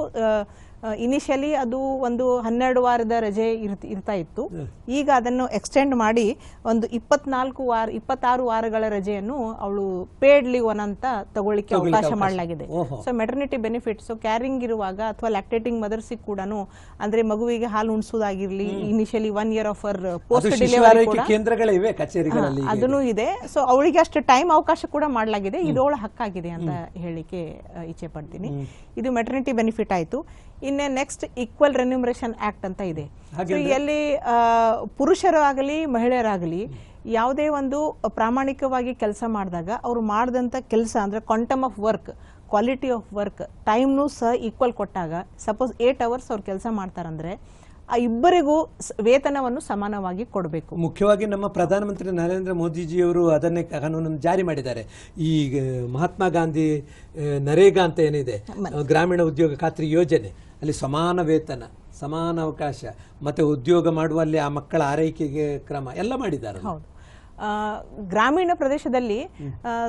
ಇನಿಷಿಯಲಿ ಅದು ಒಂದು ಹನ್ನೆರಡು ವಾರದ ರಜೆ ಇರ್ತ ಇತ್ತು. ಈಗ ಅದನ್ನು ಎಕ್ಸ್ಟೆಂಡ್ ಮಾಡಿ ಒಂದು ಇಪ್ಪತ್ನಾಲ್ಕು ವಾರ ಇಪ್ಪತ್ತಾರು ವಾರಗಳ ರಜೆಯನ್ನು ಅವಳು ಪೇಡ್ ಲೀವ್ ಅಂತ ತಗೊಳ್ಳಿಕ್ಕೆ ಅವಕಾಶ ಮಾಡಲಾಗಿದೆ. So maternity benefit so caring ಇರುವಾಗ ಅಥವಾ ಲ್ಯಾಕ್ಟೇಟಿಂಗ್ ಮದರ್ಸಿಗೆ ಕೂಡ ಅಂದ್ರೆ ಮಗುವಿಗೆ ಹಾಲು ಉಣಿಸೋದಾಗಿರ್ಲಿ ಇನಿಷಿಯಲಿ ಒನ್ ಇಯರ್ ಆಫ್ ಅದು ಪೋಸ್ಟ್ ಡೆಲಿವರಿ ಕೇಂದ್ರಗಳಿವೆ ಕಚೇರಿಗಳಲ್ಲಿ. ಅದನ್ನು ಇದೆ. ಸೊ ಅವಳಿಗೆ ಅಷ್ಟು ಟೈಮ್ ಅವಕಾಶ ಕೂಡ ಮಾಡಲಾಗಿದೆ. ಇದು ಅವಳ ಹಕ್ಕಾಗಿದೆ ಅಂತ ಹೇಳಿಕೆ ಇಚ್ಛೆ ಪಡ್ತೀನಿ. ಇದು ಮೆಟರ್ನಿಟಿ ಬೆನಿಫಿಟ್ ಆಯ್ತು. ಇನ್ನೇ ನೆಕ್ಸ್ಟ್ ಈಕ್ವಲ್ ರೆನ್ಯೂಮರೇಷನ್ ಆಕ್ಟ್ ಅಂತ ಇದೆ. ಎಲ್ಲಿ ಆ, ಪುರುಷರು ಆಗಲಿ ಮಹಿಳೆಯರಾಗಲಿ ಯಾವುದೇ ಒಂದು ಪ್ರಾಮಾಣಿಕವಾಗಿ ಕೆಲಸ ಮಾಡಿದಾಗ ಅವರು ಮಾಡಿದಂಥ ಕೆಲಸ ಅಂದರೆ quantum of work quality of work ಟೈಮ್ನು ಸಹ ಈಕ್ವಲ್ ಕೊಟ್ಟಾಗ ಸಪೋಸ್ ಏಟ್ ಅವರ್ಸ್ ಅವ್ರು ಕೆಲಸ ಮಾಡ್ತಾರಂದ್ರೆ ಆ ಇಬ್ಬರಿಗೂ ವೇತನವನ್ನು ಸಮಾನವಾಗಿ ಕೊಡಬೇಕು. ಮುಖ್ಯವಾಗಿ ನಮ್ಮ ಪ್ರಧಾನಮಂತ್ರಿ ನರೇಂದ್ರ ಮೋದಿಜಿಯವರು ಅದನ್ನೇ ಕಾನೂನನ್ನು ಜಾರಿ ಮಾಡಿದ್ದಾರೆ. ಈ ಮಹಾತ್ಮ ಗಾಂಧಿ ನರೇಗಾ ಅಂತ ಏನಿದೆ ಗ್ರಾಮೀಣ ಉದ್ಯೋಗ ಖಾತ್ರಿ ಯೋಜನೆ. ಅಲ್ಲಿ ಸಮಾನ ವೇತನ ಸಮಾನ ಅವಕಾಶ ಮತ್ತೆ ಉದ್ಯೋಗ ಮಾಡುವಲ್ಲಿ ಆ ಮಕ್ಕಳ ಆರೈಕೆಗೆ ಕ್ರಮ ಎಲ್ಲ ಮಾಡಿದ್ದಾರೆ ಗ್ರಾಮೀಣ ಪ್ರದೇಶದಲ್ಲಿ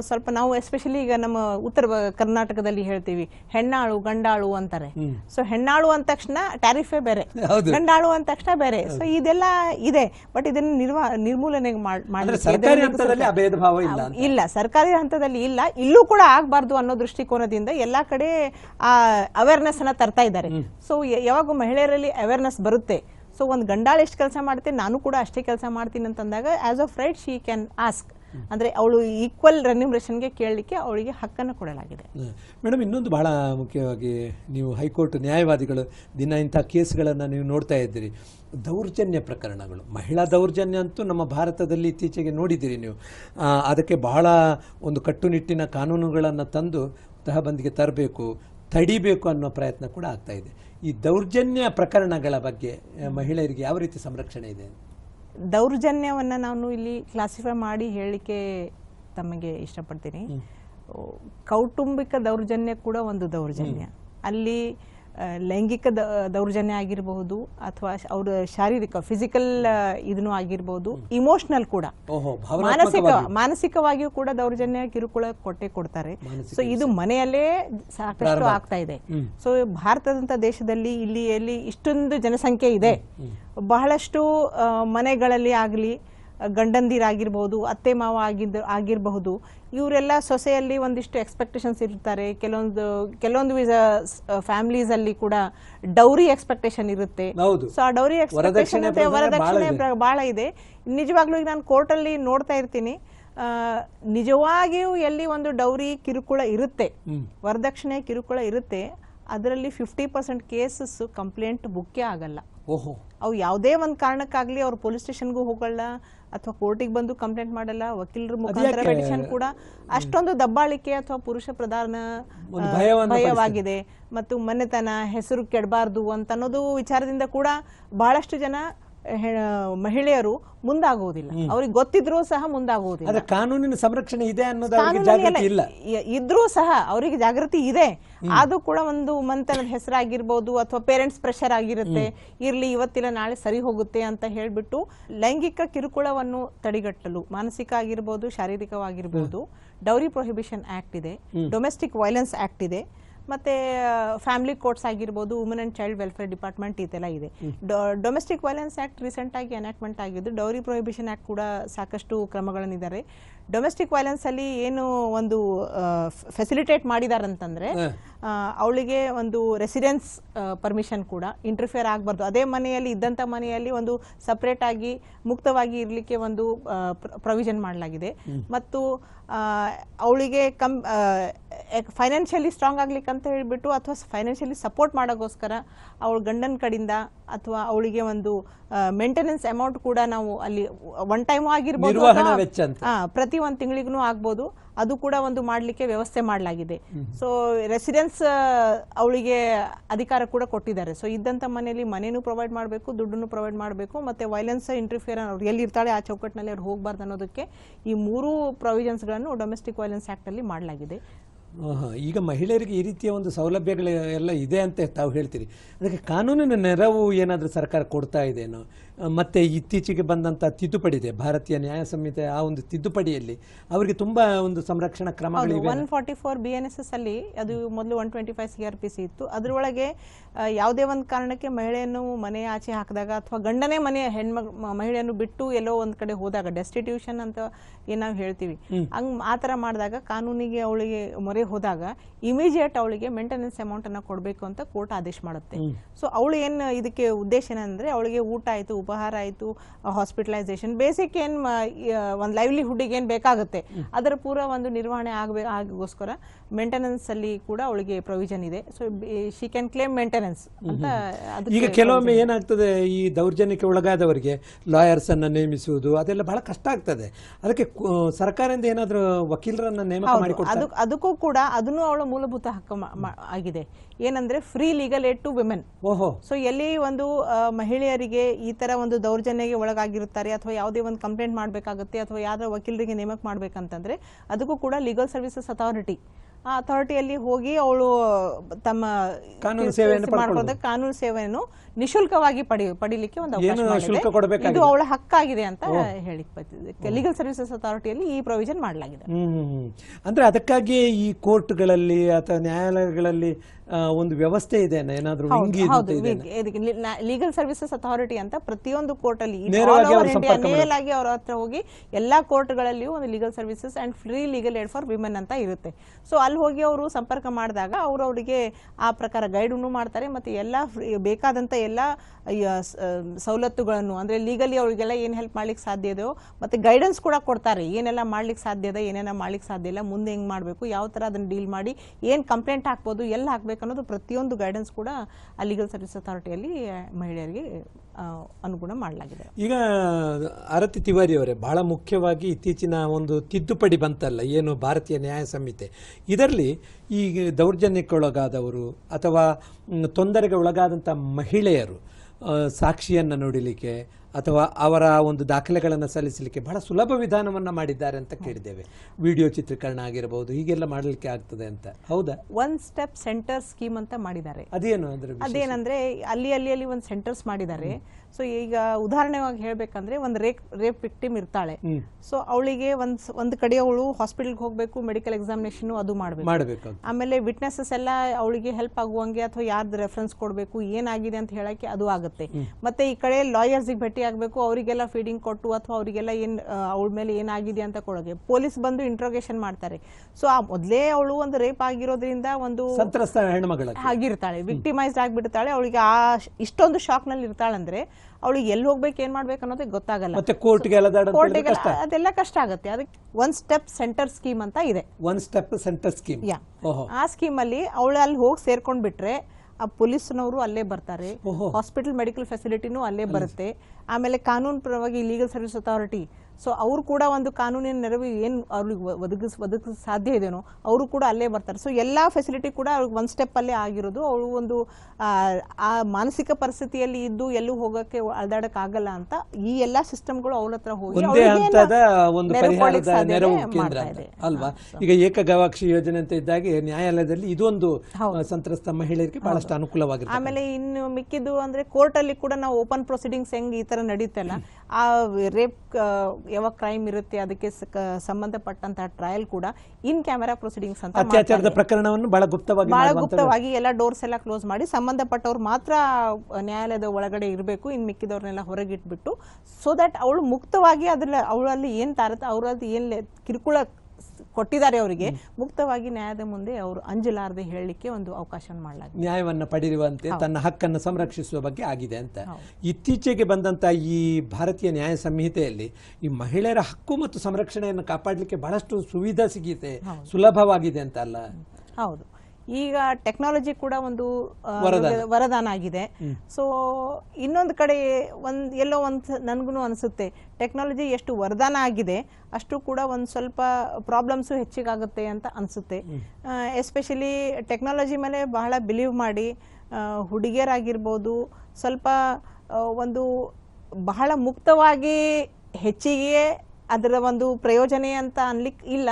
ಸ್ವಲ್ಪ ನಾವು ಎಸ್ಪೆಷಲಿ ಈಗ ನಮ್ಮ ಉತ್ತರ ಕರ್ನಾಟಕದಲ್ಲಿ ಹೇಳ್ತೀವಿ ಹೆಣ್ಣಾಳು ಗಂಡಾಳು ಅಂತಾರೆ. ಸೊ ಹೆಣ್ಣಾಳು ಅಂದ ತಕ್ಷಣ ಟ್ಯಾರಿಫೇ ಬೇರೆ. ಗಂಡಾಳು ಅಂದ ತಕ್ಷಣ ಬೇರೆ. ಸೊ ಇದೆಲ್ಲ ಇದೆ. ಬಟ್ ಇದನ್ನ ನಿರ್ವಾ ನಿರ್ಮೂಲನೆ ಮಾಡ್- ಅಂದ್ರೆ ಮಾಡ್ಲಿಕ್ಕೆ ಸರ್ಕಾರಿ ಇದನ್ನ ಹಂತದಲ್ಲಿ ಆ ಭೇದ ಭಾವ ಇಲ್ಲ ಇಲ್ಲ ಸರ್ಕಾರಿ ಹಂತದಲ್ಲಿ ಇಲ್ಲ. ಇಲ್ಲೂ ಕೂಡ ಆಗ್ಬಾರ್ದು ಅನ್ನೋ ದೃಷ್ಟಿಕೋನದಿಂದ ಎಲ್ಲಾ ಕಡೆ ಆ ಅವೇರ್ನೆಸ್ ಅನ್ನ ತರ್ತಾ ಇದ್ದಾರೆ. ಸೊ ಯಾವಾಗ ಮಹಿಳೆಯರಲ್ಲಿ ಅವೇರ್ನೆಸ್ ಬರುತ್ತೆ. ಸೊ ಒಂದು ಗಂಡಾಳು ಎಷ್ಟು ಕೆಲಸ ಮಾಡ್ತೀನಿ ನಾನು ಕೂಡ ಅಷ್ಟೇ ಕೆಲಸ ಮಾಡ್ತೀನಿ ಅಂತಂದಾಗ as of right she can ask ಅಂದ್ರೆ ಅವಳು ಈಕ್ವಲ್ ರೆನ್ಯುಮ್ರೇಷನ್ಗೆ ಕೇಳಲಿಕ್ಕೆ ಅವಳಿಗೆ ಹಕ್ಕನ್ನು ಕೊಡಲಾಗಿದೆ. ಮೇಡಮ್ ಇನ್ನೊಂದು ಬಹಳ ಮುಖ್ಯವಾಗಿ ನೀವು ಹೈಕೋರ್ಟ್ ನ್ಯಾಯವಾದಿಗಳು ದಿನ ಇಂಥ ಕೇಸ್ಗಳನ್ನು ನೀವು ನೋಡ್ತಾ ಇದ್ದೀರಿ. ದೌರ್ಜನ್ಯ ಪ್ರಕರಣಗಳು, ಮಹಿಳಾ ದೌರ್ಜನ್ಯ ಅಂತೂ ನಮ್ಮ ಭಾರತದಲ್ಲಿ ಇತ್ತೀಚೆಗೆ ನೋಡಿದ್ದೀರಿ ನೀವು. ಅದಕ್ಕೆ ಬಹಳ ಒಂದು ಕಟ್ಟುನಿಟ್ಟಿನ ಕಾನೂನುಗಳನ್ನು ತಂದು, ತಹಬಂದಿಗೆ ತರಬೇಕು, ತಡಿಬೇಕು ಅನ್ನೋ ಪ್ರಯತ್ನ ಕೂಡ ಆಗ್ತಾ ಇದೆ. ಈ ದೌರ್ಜನ್ಯ ಪ್ರಕರಣಗಳ ಬಗ್ಗೆ ಮಹಿಳೆಯರಿಗೆ ಯಾವ ರೀತಿ ಸಂರಕ್ಷಣೆ ಇದೆ? ದೌರ್ಜನ್ಯವನ್ನು ನಾನು ಇಲ್ಲಿ ಕ್ಲಾಸಿಫೈ ಮಾಡಿ ಹೇಳಲಿಕ್ಕೆ ತಮಗೆ ಇಷ್ಟಪಡ್ತೀನಿ. ಕೌಟುಂಬಿಕ ದೌರ್ಜನ್ಯ ಕೂಡ ಒಂದು ದೌರ್ಜನ್ಯ. ಅಲ್ಲಿ ಲೈಂಗಿಕ ದ- ದೌರ್ಜನ್ಯ ಆಗಿರಬಹುದು ಅಥವಾ ಅವರ ಶಾರೀರಿಕ ಫಿಸಿಕಲ್ ಇದನ್ನು ಆಗಿರಬಹುದು ಇಮೋಷನಲ್ ಕೂಡ. ಮಾನಸಿಕ ಮಾನಸಿಕವಾಗಿಯೂ ಕೂಡ ದೌರ್ಜನ್ಯ ಕಿರುಕುಳ ಕೊಟ್ಟೆ ಕೊಡ್ತಾರೆ. ಸೊ ಇದು ಮನೆಯಲ್ಲೇ ಸಾಕಷ್ಟು ಆಗ್ತಾ ಇದೆ. ಸೊ ಭಾರತದಂತ ದೇಶದಲ್ಲಿ ಇಲ್ಲಿ ಎಲ್ಲಿ ಇಷ್ಟೊಂದು ಜನಸಂಖ್ಯೆ ಇದೆ. ಬಹಳಷ್ಟು ಮನೆಗಳಲ್ಲಿ ಆಗಲಿ ಗಂಡಂದಿರಾಗಿರ್ಬೋದು ಅತ್ತೆ ಮಾವ ಆಗಿದ್ದ ಆಗಿರಬಹುದು ಇವರೆಲ್ಲ ಸೊಸೆಯಲ್ಲಿ ಒಂದಿಷ್ಟು ಎಕ್ಸ್ಪೆಕ್ಟೇಷನ್ಸ್ ಇರ್ತಾರೆ ಕೆಲವೊಂದು ಕೆಲವೊಂದು ಫ್ಯಾಮಿಲಿಸ್ ಅಲ್ಲಿ ಕೂಡ ಡೌರಿ ಎಕ್ಸ್ಪೆಕ್ಟೇಷನ್ ಇರುತ್ತೆ. ಸೊ ಆ ಡೌರಿ ಎಕ್ಸ್ಪೆಕ್ಟೇಷನ್ ವರದಕ್ಷಿಣೆ ಭಾಳ ಇದೆ. ನಿಜವಾಗ್ಲೂ ಈಗ ನಾನು ಕೋರ್ಟಲ್ಲಿ ನೋಡ್ತಾ ಇರ್ತೀನಿ. ನಿಜವಾಗಿಯೂ ಎಲ್ಲಿ ಒಂದು ಡೌರಿ ಕಿರುಕುಳ ಇರುತ್ತೆ. ವರದಕ್ಷಿಣೆ ಕಿರುಕುಳ ಇರುತ್ತೆ ಅದರಲ್ಲಿ ಫಿಫ್ಟಿ ಪರ್ಸೆಂಟ್ ಕೇಸಸ್ ಕಂಪ್ಲೇಂಟ್ ಬುಕ್ಕೇ ಆಗಲ್ಲ. ಓಹೋ. ಅವು ಯಾವುದೇ ಒಂದು ಕಾರಣಕ್ಕಾಗಲಿ ಅವ್ರು ಪೊಲೀಸ್ ಸ್ಟೇಷನ್ಗೂ ಹೋಗಲ್ಲ ಅಥವಾ ಕೋರ್ಟಿಗೆ ಬಂದು ಕಂಪ್ಲೇಂಟ್ ಮಾಡಲ್ಲ ವಕೀಲರ ಮುಖಾಂತರ? ಪಿಟಿಷನ್ ಕೂಡ ಅಷ್ಟೊಂದು ದಬ್ಬಾಳಿಕೆ ಅಥವಾ ಪುರುಷ ಪ್ರಧಾನ ಭಯವಾಗಿದೆ ಮತ್ತು ಮನೆತನ ಹೆಸರು ಕೆಡಬಾರ್ದು ಅಂತ ಅನ್ನೋದು ವಿಚಾರದಿಂದ ಕೂಡ ಬಹಳಷ್ಟು ಜನ ಮಹಿಳೆಯರು ಮುಂದಾಗುವುದಿಲ್ಲ. ಅವ್ರಿಗೆ ಗೊತ್ತಿದ್ರೂ ಸಹ ಮುಂದಾಗುವುದಿಲ್ಲ. ಕಾನೂನಿನ ಸಂರಕ್ಷಣೆ ಇದೆ ಅನ್ನೋದು ಅವ್ರಿಗೆ ಜಾಗೃತಿ ಎಲ್ಲ ಇಲ್ಲ ಇದ್ರೂ ಸಹ ಅವರಿಗೆ ಜಾಗೃತಿ ಇದೆ. ಅದು ಕೂಡ ಒಂದು ಮಂತನದ ಹೆಸರಾಗಿರ್ಬೋದು ಅಥವಾ ಪೇರೆಂಟ್ಸ್ ಪ್ರೆಷರ್ ಆಗಿರುತ್ತೆ. ಇರ್ಲಿ ಇವತ್ತಿಲ್ಲ ನಾಳೆ ಸರಿ ಹೋಗುತ್ತೆ ಅಂತ ಹೇಳ್ಬಿಟ್ಟು ಲೈಂಗಿಕ ಕಿರುಕುಳವನ್ನು ತಡೆಗಟ್ಟಲು ಮಾನಸಿಕ ಆಗಿರ್ಬೋದು ಶಾರೀರಿಕವಾಗಿರ್ಬೋದು ಡೌರಿ ಪ್ರೊಹಿಬಿಷನ್ ಆಕ್ಟ್ ಇದೆ. ಡೊಮೆಸ್ಟಿಕ್ ವೈಲೆನ್ಸ್ ಆಕ್ಟ್ ಇದೆ. ಮತ್ತೆ ಫ್ಯಾಮಿಲಿ ಕೋರ್ಟ್ಸ್ ಆಗಿರ್ಬೋದು women and child welfare department ಇದೆಲ್ಲ ಇದೆ. ಡೊಮೆಸ್ಟಿಕ್ ವೈಲೆನ್ಸ್ ಆಕ್ಟ್ ರೀಸೆಂಟ್ ಆಗಿ ಅನಾಕ್ಟ್ಮೆಂಟ್ ಆಗಿದ್ದು ಡೌರಿ ಪ್ರೊಹಿಬಿಷನ್ ಆಕ್ಟ್ ಕೂಡ ಸಾಕಷ್ಟು ಕ್ರಮಗಳನ್ನಿದ್ದಾರೆ. ಡೊಮೆಸ್ಟಿಕ್ ವೈಲೆನ್ಸ್ ಅಲ್ಲಿ ಏನು ಒಂದು ಫೆಸಿಲಿಟೇಟ್ ಮಾಡಿದಾರಂತಂದ್ರೆ ಅವಳಿಗೆ ಒಂದು ರೆಸಿಡೆನ್ಸ್ ಪರ್ಮಿಷನ್ ಕೂಡ ಇಂಟರ್ಫಿಯರ್ ಆಗಬಾರ್ದು. ಅದೇ ಮನೆಯಲ್ಲಿ ಇದ್ದಂಥ ಮನೆಯಲ್ಲಿ ಒಂದು ಸಪ್ರೇಟ್ ಆಗಿ ಮುಕ್ತವಾಗಿ ಇರಲಿಕ್ಕೆ ಒಂದು ಪ್ರೊವಿಷನ್ ಮಾಡಲಾಗಿದೆ. ಮತ್ತು ಅವಳಿಗೆ ಕಮ್ ಫೈನಾನ್ಷಿಯಲಿ ಸ್ಟ್ರಾಂಗ್ ಆಗ್ಲಿಕ್ಕೆ ಅಂತ ಹೇಳಿಬಿಟ್ಟು ಅಥವಾ ಫೈನಾನ್ಷಿಯಲಿ ಸಪೋರ್ಟ್ ಮಾಡೋಕ್ಕೋಸ್ಕರ ಅವಳು ಗಂಡನ ಕಡೆಯಿಂದ ಅಥವಾ ಅವಳಿಗೆ ಒಂದು ಮೇಂಟೆನೆನ್ಸ್ ಅಮೌಂಟ್ ಕೂಡ ನಾವು ಅಲ್ಲಿ ಒನ್ ಟೈಮ್ ಆಗಿರ್ಬೋದು ಪ್ರತಿ ಒಂದು ತಿಂಗಳಿಗೂ ಆಗ್ಬೋದು. ಅದು ಕೂಡ ಒಂದು ಮಾಡಲಿಕ್ಕೆ ವ್ಯವಸ್ಥೆ ಮಾಡಲಾಗಿದೆ. ಸೊ ರೆಸಿಡೆನ್ಸ್ ಅವಳಿಗೆ ಅಧಿಕಾರ ಕೂಡ ಕೊಟ್ಟಿದ್ದಾರೆ. ಸೊ ಇದ್ದಂಥ ಮನೆಯಲ್ಲಿ ಮನೆಯೂ ಪ್ರೊವೈಡ್ ಮಾಡಬೇಕು ದುಡ್ಡನ್ನು ಪ್ರೊವೈಡ್ ಮಾಡಬೇಕು ಮತ್ತೆ ವೈಲೆನ್ಸ್ ಇಂಟರ್ಫಿಯರ್ ಅವ್ರು ಎಲ್ಲಿರ್ತಾಳೆ ಆ ಚೌಕಟ್ಟಿನಲ್ಲಿ ಅವ್ರು ಹೋಗಬಾರ್ದು ಅನ್ನೋದಕ್ಕೆ ಈ ಮೂರು ಪ್ರೊವಿಜನ್ಸ್ಗಳನ್ನು ಡೊಮೆಸ್ಟಿಕ್ ವೈಲೆನ್ಸ್ ಆ್ಯಕ್ಟಲ್ಲಿ ಮಾಡಲಾಗಿದೆ. ಈಗ ಮಹಿಳೆಯರಿಗೆ ಈ ರೀತಿಯ ಒಂದು ಸೌಲಭ್ಯಗಳು ಎಲ್ಲ ಇದೆ ಅಂತ ತಾವು ಹೇಳ್ತೀರಿ. ಅದಕ್ಕೆ ಕಾನೂನಿನ ನೆರವು ಏನಾದರೂ ಸರ್ಕಾರ ಕೊಡ್ತಾ ಇದೆನೋ ಆ, ಮತ್ತೆ ಇತ್ತೀಚೆಗೆ ಬಂದಂಥ ತಿದ್ದುಪಡಿ ಇದೆ ಭಾರತೀಯ ನ್ಯಾಯ ಸಂಹಿತೆ ಆ ಒಂದು ತಿದ್ದುಪಡಿಯಲ್ಲಿ ಅವರಿಗೆ ತುಂಬಾ ಒಂದು ಸಂರಕ್ಷಣಾ ಕ್ರಮಗಳಿವೆ one forty four B N S S ಅಲ್ಲಿ ಅದು ಮೊದಲು one twenty five C R P C ಇತ್ತು. ಅದರೊಳಗೆ ಯಾವುದೇ ಒಂದು ಕಾರಣಕ್ಕೆ ಮಹಿಳೆಯನ್ನು ಮನೆ ಆಚೆ ಹಾಕಿದಾಗ ಅಥವಾ ಗಂಡನೇ ಮನೆ ಹೆಣ್ಮಗ್ ಮಹಿಳೆಯನ್ನು ಬಿಟ್ಟು ಎಲ್ಲೋ ಒಂದು ಕಡೆ ಹೋದಾಗ ಡೆಸ್ಟಿಟ್ಯೂಷನ್ ಅಂತ ಏನ್ ನಾವು ಹೇಳ್ತೀವಿ ಹಂಗ್ ಆ ಥರ ಮಾಡಿದಾಗ ಕಾನೂನಿಗೆ ಅವಳಿಗೆ ಮೊರೆ ಹೋದಾಗ ಇಮಿಡಿಯೇಟ್ ಅವಳಿಗೆ ಮೇಂಟೆನೆನ್ಸ್ ಅಮೌಂಟ್ ಅನ್ನ ಕೊಡಬೇಕು ಅಂತ ಕೋರ್ಟ್ ಆದೇಶ ಮಾಡುತ್ತೆ. ಸೊ ಅವಳು ಏನು ಇದಕ್ಕೆ ಉದ್ದೇಶ ಏನಂದ್ರೆ ಅವಳಿಗೆ ಊಟ ಆಯ್ತು ಉಪಹಾರ ಆಯಿತು ಹಾಸ್ಪಿಟಲೈಸೇಷನ್ ಬೇಸಿಕ್ ಏನ್ ಒಂದು ಲೈವ್ಲಿಹುಡ್ಗೆ ಏನು ಬೇಕಾಗುತ್ತೆ. ಅದರ ಪೂರ ಒಂದು ನಿರ್ವಹಣೆ ಆಗಬೇಕು ಆಗೋಸ್ಕರ ಮೇಂಟೆನೆನ್ಸ್ ಅಲ್ಲಿ ಕೂಡ ಅವಳಿಗೆ ಪ್ರೊವಿಷನ್ ಇದೆ. So she can claim maintenance ಅಂತ ಈಗ ಕೆಲವೊಮ್ಮೆ ಏನಾಗ್ತದೆ ಈ ದೌರ್ಜನ್ಯಕ್ಕೆ ಒಳಗಾದವರಿಗೆ ಲಾಯರ್ಸ್ ಅನ್ನ ನೇಮಿಸುವುದು ಅದೆಲ್ಲ ಬಹಳ ಕಷ್ಟ ಆಗ್ತದೆ. ಅದಕ್ಕೆ ಸರ್ಕಾರದಿಂದ ಏನಾದರೂ ವಕೀಲರನ್ನ ನೇಮಕ ಮಾಡಿಕೊಡ್ತಾರೆ ಅದು ಅದಕ್ಕೂ ಕೂಡ ಅದನ್ನು ಅವಳ ಮೂಲಭೂತ ಹಕ್ಕು ಆಗಿದೆ. ಏನಂದ್ರೆ free legal aid to women ಓಹೋ. ಸೊ ಎಲ್ಲಿ ಒಂದು ಮಹಿಳೆಯರಿಗೆ ಈ ತರ ಒಂದು ದೌರ್ಜನ್ಯಗೆ ಒಳಗಾಗಿರುತ್ತಾರೆ ಅಥವಾ ಯಾವುದೇ ಒಂದು ಕಂಪ್ಲೇಂಟ್ ಮಾಡಬೇಕಾಗುತ್ತೆ ಅಥವಾ ಯಾವ್ದೋ ವಕೀಲರಿಗೆ ನೇಮಕ ಮಾಡ್ಬೇಕಂತಂದ್ರೆ ಅದಕ್ಕೂ ಕೂಡ ಲೀಗಲ್ ಸರ್ವಿಸಸ್ ಅಥಾರಿಟಿ ಅಥಾರಿಟಿಯಲ್ಲಿ ಹೋಗಿ ಅವಳು ತಮ್ಮ ಕಾನೂನು ಸೇವೆಯನ್ನು ಮಾಡ್ಕೊಂಡ ಕಾನೂನು ಸೇವೆಯನ್ನು ನಿಶುಲ್ಕವಾಗಿ ಪಡಿ ಪಡಿಲಿಕ್ಕೆ ಒಂದು ಅವಕಾಶ ಏನು. ಶುಲ್ಕ ಕೊಡಬೇಕಾಗಿಲ್ಲ? ಇದು ಅವಳ ಹಕ್ಕಾಗಿದೆ ಅಂತ ಹೇಳಿ ಲೀಗಲ್ ಸರ್ವಿಸಸ್ ಅಥಾರಿಟಿಯಲ್ಲಿ ಈ ಪ್ರೊವಿಷನ್ ಮಾಡಲಾಗಿದೆ. ಹ್ಮ್. ಅಂದ್ರೆ ಅದಕ್ಕಾಗಿ ಈ ಕೋರ್ಟ್ಗಳಲ್ಲಿ ಅಥವಾ ನ್ಯಾಯಾಲಯಗಳಲ್ಲಿ ಆ, ಒಂದು ವ್ಯವಸ್ಥೆ ಇದೆ ಏನಾದರೂ ವಿಂಗಿ ಹೌದು. ಇದೆ ಲೀಗಲ್ ಸರ್ವಿಸಸ್ ಅಥಾರಿಟಿ ಅಂತ ಪ್ರತಿಯೊಂದು ಕೋರ್ಟ್ ಅಲ್ಲಿ ನೇರವಾಗಿ ಅವರ ಸಂಪರ್ಕ ನೇರವಾಗಿ ಆಗಿ ಅವ್ರ ಹತ್ರ ಹೋಗಿ ಎಲ್ಲಾ ಕೋರ್ಟ್ಗಳಲ್ಲಿಯೂ ಒಂದು legal services and free legal aid for women ಅಂತ ಇರುತ್ತೆ. ಸೊ ಅಲ್ಲಿ ಹೋಗಿ ಅವರು ಸಂಪರ್ಕ ಮಾಡಿದಾಗ ಅವರು ಅವರಿಗೆ ಆ ಪ್ರಕಾರ ಗೈಡ್ ಮಾಡ್ತಾರೆ. ಮತ್ತೆ ಎಲ್ಲಾ ಬೇಕಾದಂತ ಎಲ್ಲ ಸವಲತ್ತುಗಳನ್ನು, ಅಂದ್ರೆ ಲೀಗಲಿ ಅವರಿಗೆಲ್ಲ ಏನು ಹೆಲ್ಪ್ ಮಾಡ್ಲಿಕ್ಕೆ ಸಾಧ್ಯ ಇದೆಯೋ, ಮತ್ತೆ ಗೈಡೆನ್ಸ್ ಕೂಡ ಕೊಡ್ತಾರೆ. ಏನೆಲ್ಲ ಮಾಡ್ಲಿಕ್ಕೆ ಸಾಧ್ಯ ಇದೆ, ಏನೇನ ಮಾಡ್ಲಿಕ್ಕೆ ಸಾಧ್ಯ ಇಲ್ಲ, ಮುಂದೆ ಹೆಂಗ್ ಮಾಡಬೇಕು, ಯಾವ ತರ ಅದನ್ನ ಡೀಲ್ ಮಾಡಿ, ಏನು ಕಂಪ್ಲೇಂಟ್ ಹಾಕ್ಬೋದು ಎಲ್ಲ ಹಾಕ್ಬೇಕು ಅನ್ನೋದು ಪ್ರತಿಯೊಂದು ಗೈಡೆನ್ಸ್ ಕೂಡ ಲೀಗಲ್ ಸರ್ವಿಸ್ ಅಥಾರಿಟಿಯಲ್ಲಿ ಮಹಿಳೆಯರಿಗೆ ಅನುಗುಣ ಮಾಡಲಾಗಿದೆ. ಈಗ ಆರತಿ ತಿವಾರಿ ಅವರೇ, ಬಹಳ ಮುಖ್ಯವಾಗಿ ಇತ್ತೀಚಿನ ಒಂದು ತಿದ್ದುಪಡಿ ಬಂತಲ್ಲ, ಏನು ಭಾರತೀಯ ನ್ಯಾಯ ಸಂಹಿತೆ. ಇದರಲ್ಲಿ ಈ ದೌರ್ಜನ್ಯಕ್ಕೊಳಗಾದವರು ಅಥವಾ ತೊಂದರೆಗೆ ಒಳಗಾದಂಥ ಮಹಿಳೆಯರು ಸಾಕ್ಷಿಯನ್ನು ನೋಡಲಿಕ್ಕೆ ಅಥವಾ ಅವರ ಒಂದು ದಾಖಲೆಗಳನ್ನು ಸಲ್ಲಿಸಲಿಕ್ಕೆ ಬಹಳ ಸುಲಭ ವಿಧಾನವನ್ನು ಮಾಡಿದ್ದಾರೆ ಅಂತ ಕೇಳಿದ್ದೇವೆ. ವಿಡಿಯೋ ಚಿತ್ರೀಕರಣ ಆಗಿರಬಹುದು ಹೀಗೆಲ್ಲ ಮಾಡಲಿಕ್ಕೆ ಆಗ್ತದೆ ಅಂತ. ಹೌದಾ? ಒನ್ ಸ್ಟೆಪ್ ಸೆಂಟರ್ ಸ್ಕೀಮ್ ಅಂತ ಮಾಡಿದ್ದಾರೆ. ಅದೇನು ಅಂದ್ರೆ ಅದೇನಂದ್ರೆ ಅಲ್ಲಿ ಅಲ್ಲಿ ಅಲ್ಲಿ ಒಂದು ಸೆಂಟರ್ಸ್ ಮಾಡಿದ್ದಾರೆ. ಸೊ ಈಗ ಉದಾಹರಣೆವಾಗಿ ಹೇಳ್ಬೇಕಂದ್ರೆ ಒಂದು ರೇಪ್ ರೇಪ್ ವಿಕ್ಟಿಮ್ ಇರ್ತಾಳೆ. ಸೊ ಅವಳಿಗೆ ಒಂದ್ ಒಂದ್ ಕಡೆ ಅವಳು ಹಾಸ್ಪಿಟಲ್ಗೆ ಹೋಗ್ಬೇಕು ಮೆಡಿಕಲ್ ಎಕ್ಸಾಮಿನೇಷನ್ ಅದು ಮಾಡಬೇಕು. ಮಾಡಬೇಕು ಆಮೇಲೆ ವಿಟ್ನೆಸಸ್ ಎಲ್ಲ ಅವಳಿಗೆ ಹೆಲ್ಪ್ ಆಗುವಂಗೆ ಅಥವಾ ಯಾರ್ದು ರೆಫರೆನ್ಸ್ ಕೊಡಬೇಕು ಏನಾಗಿದೆ ಅಂತ ಹೇಳಕ್ಕೆ ಅದು ಆಗುತ್ತೆ. ಮತ್ತೆ ಈ ಕಡೆ ಲಾಯರ್ಸ್ ಭೇಟಿ ಆಗಬೇಕು ಅವರಿಗೆಲ್ಲ ಫೀಡಿಂಗ್ ಕೊಟ್ಟು ಅಥವಾ ಅವರಿಗೆಲ್ಲ ಏನು ಅವಳ ಮೇಲೆ ಏನಾಗಿದೆ ಅಂತ ಕೊಡೋಕೆ ಪೊಲೀಸ್ ಬಂದು ಇಂಟ್ರೋಗೇಷನ್ ಮಾಡ್ತಾರೆ. ಸೊ ಆ ಮೊದಲೇ ಅವಳು ಒಂದು ರೇಪ್ ಆಗಿರೋದ್ರಿಂದ ಒಂದು ಆಗಿರ್ತಾಳೆ ವಿಕ್ಟಿಮೈಸ್ಡ್ ಆಗಿಬಿಡ್ತಾಳೆ. ಅವಳಿಗೆ ಆ ಇಷ್ಟೊಂದು ಶಾಕ್ನಲ್ಲಿ ಶಾಕ್ನಲ್ಲಿ ಇರ್ತಾಳಂದ್ರೆ ಅವಳಿಗೆ ಎಲ್ಲಿ ಹೋಗ್ಬೇಕು ಏನ್ ಮಾಡ್ಬೇಕು ಅನ್ನೋದೇ ಗೊತ್ತಾಗಲ್ಲ. ಮತ್ತೆ ಕೋರ್ಟ್ಗೆ ಅದೆಲ್ಲ ಕಷ್ಟ ಆಗುತ್ತೆ. ಅದಕ್ಕೆ ಒನ್ ಸ್ಟೆಪ್ ಸೆಂಟರ್ ಸ್ಕೀಮ್ ಅಂತ ಇದೆ. ಒನ್ ಸ್ಟೆಪ್ ಸೆಂಟರ್ ಸ್ಕೀಮ್ ಯಾ ಆ ಸ್ಕೀಮಲ್ಲಿ ಅವಳು ಅಲ್ಲಿ ಹೋಗಿ ಸೇರ್ಕೊಂಡ್ ಬಿಟ್ರೆ ಆ ಪೊಲೀಸ್ನವರು ಅಲ್ಲೇ ಬರ್ತಾರೆ. ಹಾಸ್ಪಿಟಲ್ ಮೆಡಿಕಲ್ ಫೆಸಿಲಿಟಿನೂ ಅಲ್ಲೇ ಬರುತ್ತೆ. ಆಮೇಲೆ ಕಾನೂನು ಪರವಾಗಿ ಲೀಗಲ್ ಸರ್ವಿಸ್ ಅಥಾರಿಟಿ ಸೊ ಅವರು ಕೂಡ ಒಂದು ಕಾನೂನಿನ ನೆರವು ಏನು ಅವ್ರಿಗೆ ಒದಗಿಸ್ ಒದಗಿಸ್ ಸಾಧ್ಯ ಇದೇನೋ ಅವರು ಕೂಡ ಅಲ್ಲೇ ಬರ್ತಾರೆ. ಸೊ ಎಲ್ಲ ಫೆಸಿಲಿಟಿ ಕೂಡ ಅವ್ರಿಗೆ ಒಂದು ಸ್ಟೆಪ್ ಅಲ್ಲೇ ಆಗಿರೋದು. ಅವಳು ಒಂದು ಆ, ಮಾನಸಿಕ ಪರಿಸ್ಥಿತಿಯಲ್ಲಿ ಇದ್ದು ಎಲ್ಲೂ ಹೋಗೋಕ್ಕೆ ಆಗಲ್ಲ ಅಂತ ಈ ಎಲ್ಲಾ ಸಿಸ್ಟಮ್ಗಳು ಅವ್ರ ಹತ್ರ ಹೋಗಿ ಒಂದೇ ನೆರವು ಪರಿಹಾರದ ನೆರವು ಕೇಂದ್ರ ಅಂತ. ಅಲ್ವಾ? ಈಗ ಏಕಗವಾಕ್ಷಿ ಯೋಜನೆ ಅಂತ ಇದ್ದಾಗ ನ್ಯಾಯಾಲಯದಲ್ಲಿ ಇದೊಂದು ಸಂತ್ರಸ್ತ ಮಹಿಳೆಯರಿಗೆ ಬಹಳಷ್ಟು ಅನುಕೂಲವಾಗಿದೆ ಆಮೇಲೆ ಇನ್ನು ಮಿಕ್ಕಿದ್ದು ಅಂದ್ರೆ ಕೋರ್ಟ್ ಅಲ್ಲಿ ಕೂಡ ನಾವು ಓಪನ್ ಪ್ರೊಸೀಡಿಂಗ್ಸ್ ಹೆಂಗ್ ಈ ತರ ನಡೀತಲ್ಲ ಆ ರೇಪ್ ಯಾವಾಗ ಕ್ರೈಮ್ ಇರುತ್ತೆ ಅದಕ್ಕೆ ಸಂಬಂಧಪಟ್ಟಂತಹ ಟ್ರಯಲ್ ಕೂಡ ಇನ್ ಕ್ಯಾಮೆರಾ ಪ್ರೊಸೀಡಿಂಗ್ಸ್ ಅಂತ ಅತ್ಯಾಚಾರದ ಪ್ರಕರಣವನ್ನು ಬಹಳ ಗುಪ್ತವಾಗಿ ಬಹಳ ಗುಪ್ತವಾಗಿ ಎಲ್ಲ ಡೋರ್ಸ್ ಎಲ್ಲ ಕ್ಲೋಸ್ ಮಾಡಿ ಸಂಬಂಧಪಟ್ಟವ್ರು ಮಾತ್ರ ನ್ಯಾಯಾಲಯದ ಒಳಗಡೆ ಇರಬೇಕು ಇನ್ ಮಿಕ್ಕಿದವ್ರನ್ನೆಲ್ಲ ಹೊರಗಿಟ್ಬಿಟ್ಟು ಸೊ ದಟ್ ಅವಳು ಮುಕ್ತವಾಗಿ ಅದ್ರಲ್ಲಿ ಅವಳಲ್ಲಿ ಏನ್ ತಾರತ ಅವರಲ್ಲಿ ಏನ್ ಕಿರುಕುಳ ಕೊಟ್ಟಿದ್ದಾರೆ ಅವರಿಗೆ. ಮುಕ್ತವಾಗಿ ನ್ಯಾಯದ ಮುಂದೆ ಅವರು ಅಂಜಲಾರದೆ ಹೇಳಲಿಕ್ಕೆ ಒಂದು ಅವಕಾಶ ಮಾಡಲಾಗಿದೆ. ನ್ಯಾಯವನ್ನ ಪಡೆಯುವಂತೆ ತನ್ನ ಹಕ್ಕನ್ನು ಸಂರಕ್ಷಿಸುವ ಬಗ್ಗೆ ಆಗಿದೆ ಅಂತ. ಇತ್ತೀಚೆಗೆ ಬಂದಂತ ಈ ಭಾರತೀಯ ನ್ಯಾಯ ಸಂಹಿತೆಯಲ್ಲಿ ಈ ಮಹಿಳೆಯರ ಹಕ್ಕು ಮತ್ತು ಸಂರಕ್ಷಣೆಯನ್ನು ಕಾಪಾಡಲಿಕ್ಕೆ ಬಹಳಷ್ಟು ಸುವಿಧ ಸಿಗಿದೆ ಸುಲಭವಾಗಿದೆ ಅಂತ ಅಲ್ಲ? ಹೌದು. ಈಗ ಟೆಕ್ನಾಲಜಿ ಕೂಡ ಒಂದು ವರದಾನ. ಆಗಿದೆ. ಸೊ ಇನ್ನೊಂದು ಕಡೆ ಒಂದ್ ಎಲ್ಲೋ ಒಂದು ನನಗೂ ಅನಿಸುತ್ತೆ. ಟೆಕ್ನಾಲಜಿ ಎಷ್ಟು ವರದಾನ ಆಗಿದೆ ಅಷ್ಟು ಕೂಡ ಒಂದು ಸ್ವಲ್ಪ ಪ್ರಾಬ್ಲಮ್ಸು ಹೆಚ್ಚಿಗಾಗುತ್ತೆ ಅಂತ ಅನಿಸುತ್ತೆ. ಎಸ್ಪೆಷಲಿ ಟೆಕ್ನಾಲಜಿ ಮೇಲೆ ಬಹಳ ಬಿಲೀವ್ ಮಾಡಿ ಹುಡುಗಿಯರಾಗಿರ್ಬೋದು ಸ್ವಲ್ಪ ಒಂದು ಬಹಳ ಮುಕ್ತವಾಗಿ ಹೆಚ್ಚಿಗೆ ಅದರ ಒಂದು ಪ್ರಯೋಜನೆ ಅಂತ ಅನ್ಲಿಕ್ಕೆ ಇಲ್ಲ.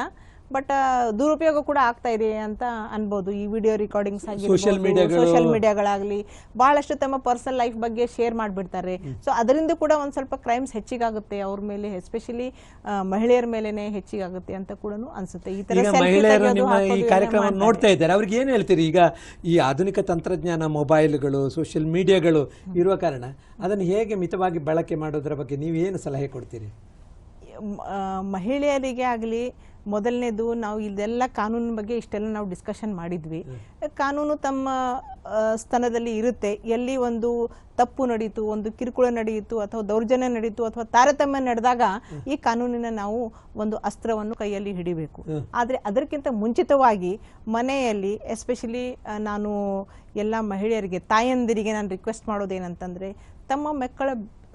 ಬಟ್ ದುರುಪಯೋಗ ಕೂಡ ಆಗ್ತಾ ಇದೆ ಅಂತ ಅನ್ಬೋದು ಈ ವಿಡಿಯೋ ರೆಕಾರ್ಡಿಂಗ್ಸ್ ಸೋಷಿಯಲ್ ಸೋಷಿಯಲ್ ಮೀಡಿಯಾಗಳಾಗಲಿ ಬಹಳಷ್ಟು ತಮ್ಮ ಪರ್ಸನಲ್ ಲೈಫ್ ಬಗ್ಗೆ ಶೇರ್ ಮಾಡಿಬಿಡ್ತಾರೆ. ಸೊ ಅದರಿಂದ ಕೂಡ ಒಂದು ಸ್ವಲ್ಪ ಕ್ರೈಮ್ಸ್ ಹೆಚ್ಚಿಗಾಗುತ್ತೆ ಅವ್ರ ಮೇಲೆ ಎಸ್ಪೆಷಲಿ ಮಹಿಳೆಯರ ಮೇಲೆನೆ ಹೆಚ್ಚಿಗಾಗುತ್ತೆ ಅಂತ ಕೂಡ ಅನ್ಸುತ್ತೆ. ಈ ತರ ಈಗ ಮಹಿಳೆಯರು ನಿಮ್ಮ ಈ ಕಾರ್ಯಕ್ರಮ ನೋಡ್ತಾ ಇದ್ದಾರೆ. ಅವ್ರಿಗೆ ಏನು ಹೇಳ್ತೀರಿ? ಈಗ ಈ ಆಧುನಿಕ ತಂತ್ರಜ್ಞಾನ ಮೊಬೈಲ್ಗಳು ಸೋಷಿಯಲ್ ಮೀಡಿಯಾಗಳು ಇರುವ ಕಾರಣ ಅದನ್ನು ಹೇಗೆ ಮಿತವಾಗಿ ಬಳಕೆ ಮಾಡೋದರ ಬಗ್ಗೆ ನೀವು ಏನು ಸಲಹೆ ಕೊಡ್ತೀರಿ? ಮಹಿಳೆಯರಿಗೆ ಆಗಲಿ ಮೊದಲನೇದು ನಾವು ಇದೆಲ್ಲ ಕಾನೂನಿನ ಬಗ್ಗೆ ಇಷ್ಟೆಲ್ಲ ನಾವು ಡಿಸ್ಕಷನ್ ಮಾಡಿದ್ವಿ. ಕಾನೂನು ತಮ್ಮ ಸ್ಥಾನದಲ್ಲಿ ಇರುತ್ತೆ. ಎಲ್ಲಿ ಒಂದು ತಪ್ಪು ನಡೀತು ಒಂದು ಕಿರುಕುಳ ನಡೆಯಿತು ಅಥವಾ ದೌರ್ಜನ್ಯ ನಡೀತು ಅಥವಾ ತಾರತಮ್ಯ ನಡೆದಾಗ ಈ ಕಾನೂನಿನ ನಾವು ಒಂದು ಅಸ್ತ್ರವನ್ನು ಕೈಯಲ್ಲಿ ಹಿಡಿಬೇಕು. ಆದರೆ ಅದಕ್ಕಿಂತ ಮುಂಚಿತವಾಗಿ ಮನೆಯಲ್ಲಿ ಎಸ್ಪೆಷಲಿ ನಾನು ಎಲ್ಲ ಮಹಿಳೆಯರಿಗೆ ತಾಯಂದಿರಿಗೆ ನಾನು ರಿಕ್ವೆಸ್ಟ್ ಮಾಡೋದೇನಂತಂದ್ರೆ ತಮ್ಮ ಮಕ್ಕಳ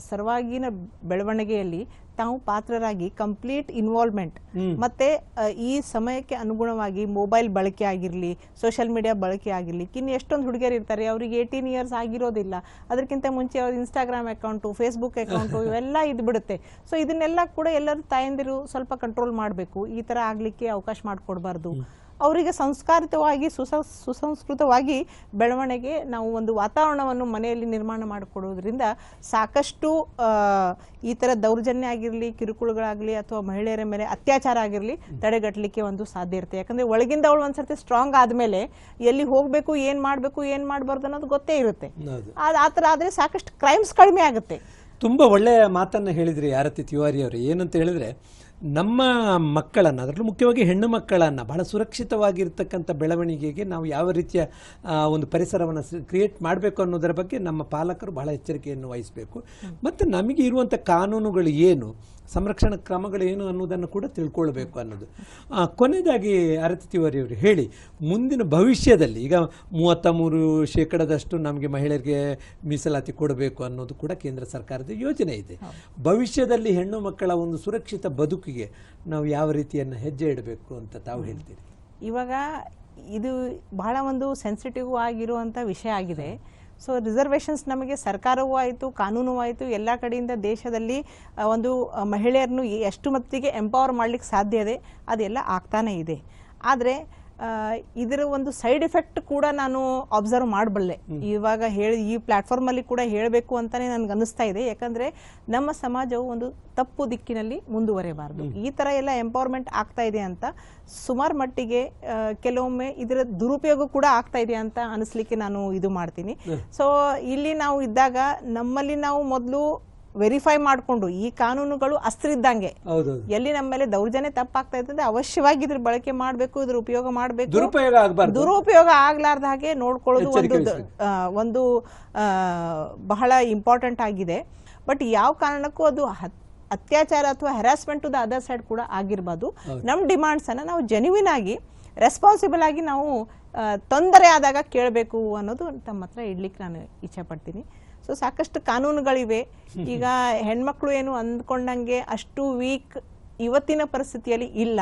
ಸರ್ವಾಗಿನ ಬೆಳವಣಿಗೆಯಲ್ಲಿ ತಾವು ಪಾತ್ರರಾಗಿ ಕಂಪ್ಲೀಟ್ ಇನ್ವಾಲ್ವ್ಮೆಂಟ್ ಮತ್ತೆ ಈ ಸಮಯಕ್ಕೆ ಅನುಗುಣವಾಗಿ ಮೊಬೈಲ್ ಬಳಕೆ ಆಗಿರಲಿ ಸೋಷಿಯಲ್ ಮೀಡಿಯಾ ಬಳಕೆ ಆಗಿರಲಿ ಇನ್ನು ಎಷ್ಟೊಂದು ಹುಡುಗಿಯರು ಇರ್ತಾರೆ ಅವ್ರಿಗೆ ಏಯ್ಟೀನ್ ಇಯರ್ಸ್ ಆಗಿರೋದಿಲ್ಲ. ಅದಕ್ಕಿಂತ ಮುಂಚೆ ಅವ್ರ ಇನ್ಸ್ಟಾಗ್ರಾಮ್ ಅಕೌಂಟು ಫೇಸ್ಬುಕ್ ಅಕೌಂಟು ಇವೆಲ್ಲ ಇದ್ಬಿಡುತ್ತೆ ಸೊ ಇದನ್ನೆಲ್ಲ ಕೂಡ ಎಲ್ಲರೂ ತಾಯಂದಿರು ಸ್ವಲ್ಪ ಕಂಟ್ರೋಲ್ ಮಾಡಬೇಕು. ಈ ಥರ ಆಗಲಿಕ್ಕೆ ಅವಕಾಶ ಮಾಡಿಕೊಡ್ಬಾರ್ದು. ಅವರಿಗೆ ಸಂಸ್ಕಾರಿತವಾಗಿ ಸುಸ ಸುಸಂಸ್ಕೃತವಾಗಿ ಬೆಳವಣಿಗೆ ನಾವು ಒಂದು ವಾತಾವರಣವನ್ನು ಮನೆಯಲ್ಲಿ ನಿರ್ಮಾಣ ಮಾಡಿಕೊಡೋದ್ರಿಂದ ಸಾಕಷ್ಟು ಈ ಥರ ದೌರ್ಜನ್ಯ ಆಗಿರಲಿ ಕಿರುಕುಳಗಳಾಗಲಿ ಅಥವಾ ಮಹಿಳೆಯರ ಮೇಲೆ ಅತ್ಯಾಚಾರ ಆಗಿರಲಿ ತಡೆಗಟ್ಟಲಿಕ್ಕೆ ಒಂದು ಸಾಧ್ಯ ಇರುತ್ತೆ. ಯಾಕಂದರೆ ಒಳಗಿಂದ ಅವಳು ಒಂದ್ಸರ್ತಿ ಸ್ಟ್ರಾಂಗ್ ಆದಮೇಲೆ ಎಲ್ಲಿ ಹೋಗಬೇಕು ಏನು ಮಾಡಬೇಕು ಏನು ಮಾಡಬಾರ್ದು ಅನ್ನೋದು ಗೊತ್ತೇ ಇರುತ್ತೆ. ಅದು ಆ ಥರ ಆದರೆ ಸಾಕಷ್ಟು ಕ್ರೈಮ್ಸ್ ಕಡಿಮೆ ಆಗುತ್ತೆ. ತುಂಬ ಒಳ್ಳೆಯ ಮಾತನ್ನು ಹೇಳಿದ್ರಿ ಯಾರತಿ ತಿವಾರಿ ಅವರು. ಏನಂತ ಹೇಳಿದ್ರೆ ನಮ್ಮ ಮಕ್ಕಳನ್ನು ಅದರಲ್ಲೂ ಮುಖ್ಯವಾಗಿ ಹೆಣ್ಣು ಮಕ್ಕಳನ್ನು ಬಹಳ ಸುರಕ್ಷಿತವಾಗಿರ್ತಕ್ಕಂಥ ಬೆಳವಣಿಗೆಗೆ ನಾವು ಯಾವ ರೀತಿಯ ಒಂದು ಪರಿಸರವನ್ನು ಕ್ರಿಯೇಟ್ ಮಾಡಬೇಕು ಅನ್ನೋದರ ಬಗ್ಗೆ ನಮ್ಮ ಪಾಲಕರು ಬಹಳ ಎಚ್ಚರಿಕೆಯನ್ನು ವಹಿಸಬೇಕು. ಮತ್ತು ನಮಗೆ ಇರುವಂಥ ಕಾನೂನುಗಳು ಏನು? ಸಂರಕ್ಷಣಾ ಕ್ರಮಗಳು ಏನು ಅನ್ನೋದನ್ನು ಕೂಡ ತಿಳ್ಕೊಳ್ಬೇಕು ಅನ್ನೋದು. ಕೊನೆಯದಾಗಿ ಅರತಿ ತಿವಾರಿ ಅವರು ಹೇಳಿ ಮುಂದಿನ ಭವಿಷ್ಯದಲ್ಲಿ ಈಗ ಮೂವತ್ತ ಮೂರು ಶೇಕಡದಷ್ಟು ನಮಗೆ ಮಹಿಳೆಯರಿಗೆ ಮೀಸಲಾತಿ ಕೊಡಬೇಕು ಅನ್ನೋದು ಕೂಡ ಕೇಂದ್ರ ಸರ್ಕಾರದ ಯೋಜನೆ ಇದೆ. ಭವಿಷ್ಯದಲ್ಲಿ ಹೆಣ್ಣು ಮಕ್ಕಳ ಒಂದು ಸುರಕ್ಷಿತ ಬದುಕಿಗೆ ನಾವು ಯಾವ ರೀತಿಯನ್ನು ಹೆಜ್ಜೆ ಇಡಬೇಕು ಅಂತ ತಾವು ಹೇಳ್ತೀರಿ? ಇವಾಗ ಇದು ಬಹಳ ಒಂದು ಸೆನ್ಸಿಟಿವ್ ಆಗಿರುವಂಥ ವಿಷಯ ಆಗಿದೆ. ಸೊ ರಿಸರ್ವೇಷನ್ಸ್ ನಮಗೆ ಸರ್ಕಾರವೂ ಆಯಿತು, ಕಾನೂನು ಆಯಿತು. ಎಲ್ಲ ಕಡೆಯಿಂದ ದೇಶದಲ್ಲಿ ಒಂದು ಮಹಿಳೆಯರನ್ನು ಎಷ್ಟು ಮಟ್ಟಿಗೆ ಎಂಪವರ್ ಮಾಡಲಿಕ್ಕೆ ಸಾಧ್ಯ ಇದೆ. ಅದೆಲ್ಲ ಆಗ್ತಾನೇ ಇದೆ. ಆದರೆ ಇದರ ಒಂದು ಸೈಡ್ ಎಫೆಕ್ಟ್ ಕೂಡ ನಾನು ಅಬ್ಸರ್ವ್ ಮಾಡಬಲ್ಲೆ. ಇವಾಗ ಹೇಳಿ ಈ ಪ್ಲಾಟ್ಫಾರ್ಮಲ್ಲಿ ಕೂಡ ಹೇಳಬೇಕು ಅಂತಾನೆ ನನ್ಗೆ ಅನಿಸ್ತಾ ಇದೆ. ಯಾಕಂದ್ರೆ ನಮ್ಮ ಸಮಾಜವು ಒಂದು ತಪ್ಪು ದಿಕ್ಕಿನಲ್ಲಿ ಮುಂದುವರೆಯಬಾರದು. ಈ ತರ ಎಲ್ಲ ಎಂಪವರ್ಮೆಂಟ್ ಆಗ್ತಾ ಇದೆ ಅಂತ ಸುಮಾರು ಮಟ್ಟಿಗೆ ಕೆಲವೊಮ್ಮೆ ಇದರ ದುರುಪಯೋಗ ಕೂಡ ಆಗ್ತಾ ಇದೆ ಅಂತ ಅನಿಸ್ಲಿಕ್ಕೆ ನಾನು ಇದು ಮಾಡ್ತೀನಿ. ಸೊ ಇಲ್ಲಿ ನಾವು ಇದ್ದಾಗ ನಮ್ಮಲ್ಲಿ ನಾವು ಮೊದಲು ವೆರಿಫೈ ಮಾಡಿಕೊಂಡು ಈ ಕಾನೂನುಗಳು ಅಸ್ತ್ರಿದ್ದಂಗೆ ಇದ್ದಂಗೆ. ಎಲ್ಲಿ ನಮ್ಮ ಮೇಲೆ ದೌರ್ಜನ್ಯ ತಪ್ಪಾಗ್ತಾ ಅಂದ್ರೆ ಅವಶ್ಯವಾಗಿ ಇದ್ರ ಬಳಕೆ ಮಾಡಬೇಕು ಇದ್ರ ಉಪಯೋಗ ಮಾಡಬೇಕು. ದುರುಪಯೋಗ ಆಗಬಾರ್ದು. ದುರುಪಯೋಗ ಆಗ್ಲಾರ್ದ ಹಾಗೆ ನೋಡ್ಕೊಳ್ಳೋದು ಒಂದು ಒಂದು ಬಹಳ ಇಂಪಾರ್ಟೆಂಟ್ ಆಗಿದೆ. ಬಟ್ ಯಾವ ಕಾರಣಕ್ಕೂ ಅದು ಅತ್ಯಾಚಾರ ಅಥವಾ ಹ್ಯಾರಾಸ್ಮೆಂಟ್ ದ ಅದರ್ ಸೈಡ್ ಕೂಡ ಆಗಿರ್ಬೋದು ನಮ್ಮ ಡಿಮಾಂಡ್ಸ್ ಅನ್ನ ನಾವು ಜೆನ್ಯೂನ್ ಆಗಿ ರೆಸ್ಪಾನ್ಸಿಬಲ್ ಆಗಿ ನಾವು ತೊಂದರೆ ಆದಾಗ ಕೇಳಬೇಕು ಅನ್ನೋದು ತಮ್ಮ ಹತ್ರ ಇಡ್ಲಿಕ್ಕೆ ನಾನು ಇಚ್ಛೆ ಪಡ್ತೀನಿ. ಸೊ ಸಾಕಷ್ಟು ಕಾನೂನುಗಳಿವೆ. ಈಗ ಹೆಣ್ಮಕ್ಳು ಏನು ಅಂದ್ಕೊಂಡಂಗೆ ಅಷ್ಟು ವೀಕ್ ಇವತ್ತಿನ ಪರಿಸ್ಥಿತಿಯಲ್ಲಿ ಇಲ್ಲ.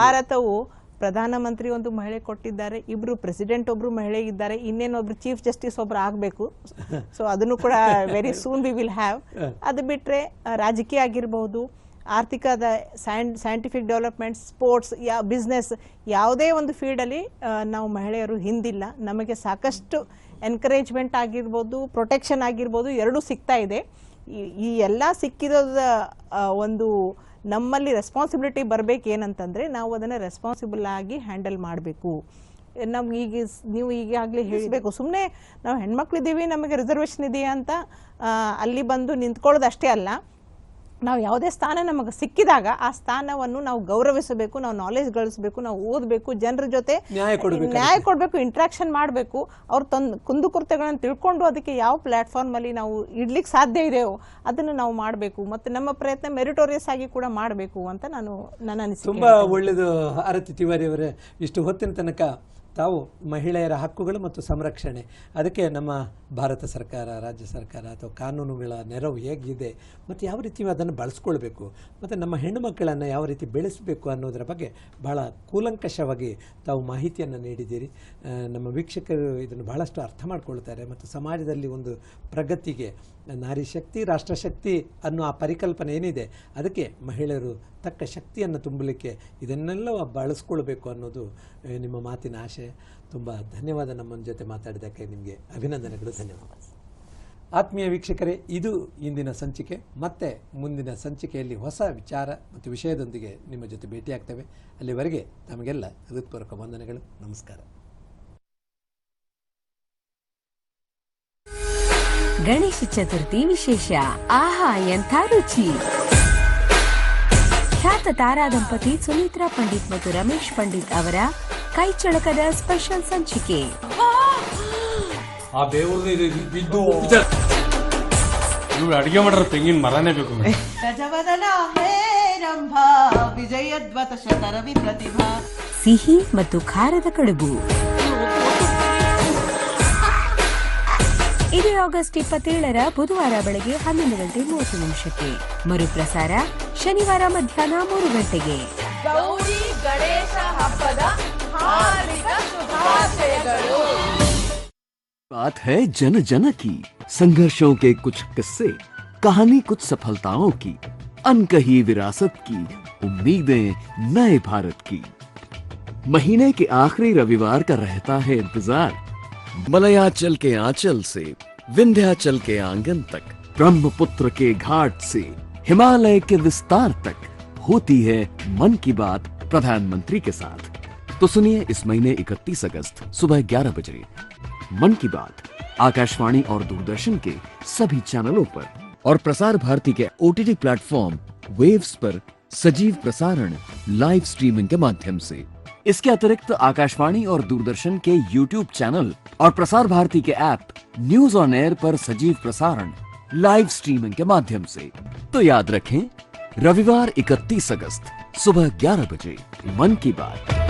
ಭಾರತವು ಪ್ರಧಾನಮಂತ್ರಿ ಒಂದು ಮಹಿಳೆ ಕೊಟ್ಟಿದ್ದಾರೆ ಇಬ್ರು ಪ್ರೆಸಿಡೆಂಟ್ ಒಬ್ರು ಮಹಿಳೆ ಇದ್ದಾರೆ ಇನ್ನೇನೊಬ್ರು ಚೀಫ್ ಜಸ್ಟಿಸ್ ಒಬ್ರು ಆಗಬೇಕು. ಸೊ ಅದನ್ನು ಕೂಡ very soon we will have ಅದು ಬಿಟ್ರೆ ರಾಜಕೀಯ ಆಗಿರಬಹುದು ಆರ್ಥಿಕದ ಸೈಂಟಿಫಿಕ್ ಡೆವಲಪ್ಮೆಂಟ್ ಸ್ಪೋರ್ಟ್ಸ್ ಯಾ ಬಿಸ್ನೆಸ್ ಯಾವುದೇ ಒಂದು ಫೀಲ್ಡಲ್ಲಿ ನಾವು ಮಹಿಳೆಯರು ಹಿಂದಿಲ್ಲ. ನಮಗೆ ಸಾಕಷ್ಟು ಎನ್ಕರೇಜ್ಮೆಂಟ್ ಆಗಿರ್ಬೋದು ಪ್ರೊಟೆಕ್ಷನ್ ಆಗಿರ್ಬೋದು ಎರಡೂ ಸಿಗ್ತಾ ಇದೆ. ಈ- ಎಲ್ಲ ಸಿಕ್ಕಿರೋದ ಒಂದು ನಮ್ಮಲ್ಲಿ ರೆಸ್ಪಾನ್ಸಿಬಿಲಿಟಿ ಬರಬೇಕು ಏನಂತಂದರೆ ನಾವು ಅದನ್ನು ರೆಸ್ಪಾನ್ಸಿಬಲ್ ಆಗಿ ಹ್ಯಾಂಡಲ್ ಮಾಡಬೇಕು. ನಮ್ಗೆ ಈಗ, ನೀವು ಈಗಾಗಲೇ ಹೇಳಬೇಕು ಸುಮ್ಮನೆ ನಾವು ಹೆಣ್ಮಕ್ಳಿದ್ದೀವಿ, ನಮಗೆ ರಿಸರ್ವೇಷನ್ ಇದೆಯಾ ಅಂತ ಅಲ್ಲಿ ಬಂದು ನಿಂತ್ಕೊಳ್ಳೋದು ಅಷ್ಟೇ ಅಲ್ಲ. ನಾವು ಯಾವುದೇ ಸ್ಥಾನ ನಮಗೆ ಸಿಕ್ಕಿದಾಗ ಆ ಸ್ಥಾನವನ್ನು ನಾವು ಗೌರವಿಸಬೇಕು ನಾವು ನಾಲೆಜ್ ಗಳಿಸಬೇಕು ನಾವು ಓದಬೇಕು ಜನರ ಜೊತೆ ನ್ಯಾಯ ಕೊಡ್ಬೇಕು ನ್ಯಾಯ ಕೊಡಬೇಕು ಇಂಟ್ರಾಕ್ಷನ್ ಮಾಡಬೇಕು ಅವ್ರ ತಂದ್ ಕುಂದುಕೊರತೆಗಳನ್ನು ತಿಳ್ಕೊಂಡು ಅದಕ್ಕೆ ಯಾವ ಪ್ಲಾಟ್ಫಾರ್ಮ್ ಅಲ್ಲಿ ನಾವು ಇಡ್ಲಿಕ್ಕೆ ಸಾಧ್ಯ ಇದೆಯೋ ಅದನ್ನು ನಾವು ಮಾಡಬೇಕು ಮತ್ತು ನಮ್ಮ ಪ್ರಯತ್ನ ಮೆರಿಟೋರಿಯಸ್ ಆಗಿ ಕೂಡ ಮಾಡಬೇಕು ಅಂತ ನಾನು ನನ್ನ ಅನಿಸಿಕೆ ತುಂಬಾ ಒಳ್ಳೆಯದು ಆರತಿ ತಿವಾರಿ ಅವರೇ. ಇಷ್ಟು ಹೊತ್ತಿನ ತನಕ ತಾವು ಮಹಿಳೆಯರ ಹಕ್ಕುಗಳು ಮತ್ತು ಸಂರಕ್ಷಣೆ. ಅದಕ್ಕೆ ನಮ್ಮ ಭಾರತ ಸರ್ಕಾರ, ರಾಜ್ಯ ಸರ್ಕಾರ ಅಥವಾ ಕಾನೂನುಗಳ ನೆರವು ಹೇಗಿದೆ ಮತ್ತು ಯಾವ ರೀತಿ ಅದನ್ನು ಬಳಸ್ಕೊಳ್ಬೇಕು ಮತ್ತು ನಮ್ಮ ಹೆಣ್ಣು ಮಕ್ಕಳನ್ನು ಯಾವ ರೀತಿ ಬೆಳೆಸಬೇಕು ಅನ್ನೋದರ ಬಗ್ಗೆ ಬಹಳ ಕೂಲಂಕಷವಾಗಿ ತಾವು ಮಾಹಿತಿಯನ್ನು ನೀಡಿದ್ದೀರಿ. ನಮ್ಮ ವೀಕ್ಷಕರು ಇದನ್ನು ಬಹಳಷ್ಟು ಅರ್ಥ ಮಾಡಿಕೊಳ್ತಾರೆ ಮತ್ತು ಸಮಾಜದಲ್ಲಿ ಒಂದು ಪ್ರಗತಿಗೆ ನಾರಿ ಶಕ್ತಿ ರಾಷ್ಟ್ರಶಕ್ತಿ ಅನ್ನೋ ಆ ಪರಿಕಲ್ಪನೆ ಏನಿದೆ, ಅದಕ್ಕೆ ಮಹಿಳೆಯರು ತಕ್ಕ ಶಕ್ತಿಯನ್ನು ತುಂಬಲಿಕ್ಕೆ ಇದನ್ನೆಲ್ಲ ಬಳಸ್ಕೊಳ್ಬೇಕು ಅನ್ನೋದು ನಿಮ್ಮ ಮಾತಿನ ಆಶೆ. ತುಂಬ ಧನ್ಯವಾದ ನಮ್ಮ ಜೊತೆ ಮಾತಾಡಿದ್ದಕ್ಕೆ ನಿಮಗೆ ಅಭಿನಂದನೆಗಳು, ಧನ್ಯವಾದ. ಆತ್ಮೀಯ ವೀಕ್ಷಕರೇ, ಇದು ಇಂದಿನ ಸಂಚಿಕೆ. ಮತ್ತೆ ಮುಂದಿನ ಸಂಚಿಕೆಯಲ್ಲಿ ಹೊಸ ವಿಚಾರ ಮತ್ತು ವಿಷಯದೊಂದಿಗೆ ನಿಮ್ಮ ಜೊತೆ ಭೇಟಿಯಾಗ್ತೇವೆ. ಅಲ್ಲಿವರೆಗೆ ತಮಗೆಲ್ಲ ಹೃತ್ಪೂರ್ವಕ ವಂದನೆಗಳು. ನಮಸ್ಕಾರ. ಗಣೇಶ ಚತುರ್ಥಿ ವಿಶೇಷ. ಆಹಾ ಎಂಥ ರುಚಿ. ಖ್ಯಾತ ತಾರಾ ದಂಪತಿ ಸುಮಿತ್ರಾ ಪಂಡಿತ್ ಮತ್ತು ರಮೇಶ್ ಪಂಡಿತ್ ಅವರ ಕೈ ಚಳಕದ ಸ್ಪೆಷಲ್ ಸಂಚಿಕೆ. ಆ ಬೇವ್ರದ್ದು ಇದು ಬಿದ್ದು ಇವ್ರು ಅಡಿಗೆ ಮಾಡಿರೋ ತೆಂಗಿನ ಮರನೇ ಬೇಕು ಮೇಡಮ್ ಗಜವದನ ಹೇ ರಂಭ ವಿಜಯದ್ವತ ಶತರವಿ ಪ್ರತಿಭಾ. ಸಿಹಿ ಮತ್ತು ಖಾರದ ಕಡುಬು. ಇದೇ ಆಗಸ್ಟ್ ಇಪ್ಪತ್ತೇಳರ ಬುಧವಾರ ಬೆಳಗ್ಗೆ ಹನ್ನೊಂದು ಗಂಟೆ ಮೂವತ್ತು ನಿಮಿಷಕ್ಕೆ ಮರುಪ್ರಸಾರ ಶನಿವಾರ ಮಧ್ಯಾಹ್ನ ಮೂರು ಗಂಟೆಗೆ बात है जन जन की संघर्षों के कुछ किस्से कहानी कुछ सफलताओं की अनकही विरासत की उम्मीदें नए भारत की महीने के आखिरी रविवार का रहता है इंतजार मलयाचल के आंचल से, विंध्याचल के आँगन तक, ब्रह्मपुत्र के घाट से, हिमालय के विस्तार तक होती है मन की बात प्रधानमंत्री के साथ। तो सुनिए इस महीने 31 अगस्त, सुबह 11 बजे। मन की बात, आकाशवाणी और दूरदर्शन के सभी चैनलों पर और प्रसार भारती के ओटीटी प्लेटफॉर्म, वेव्स पर सजीव प्रसारण, लाइव स्ट्रीमिंग के माध्यम से। इसके अतिरिक्त आकाशवाणी और दूरदर्शन के यूट्यूब चैनल और प्रसार भारती के ऐप न्यूज़ ऑन एयर पर सजीव प्रसारण लाइव स्ट्रीमिंग के माध्यम से। तो याद रखें, रविवार 31 अगस्त, सुबह 11 बजे, मन की बात।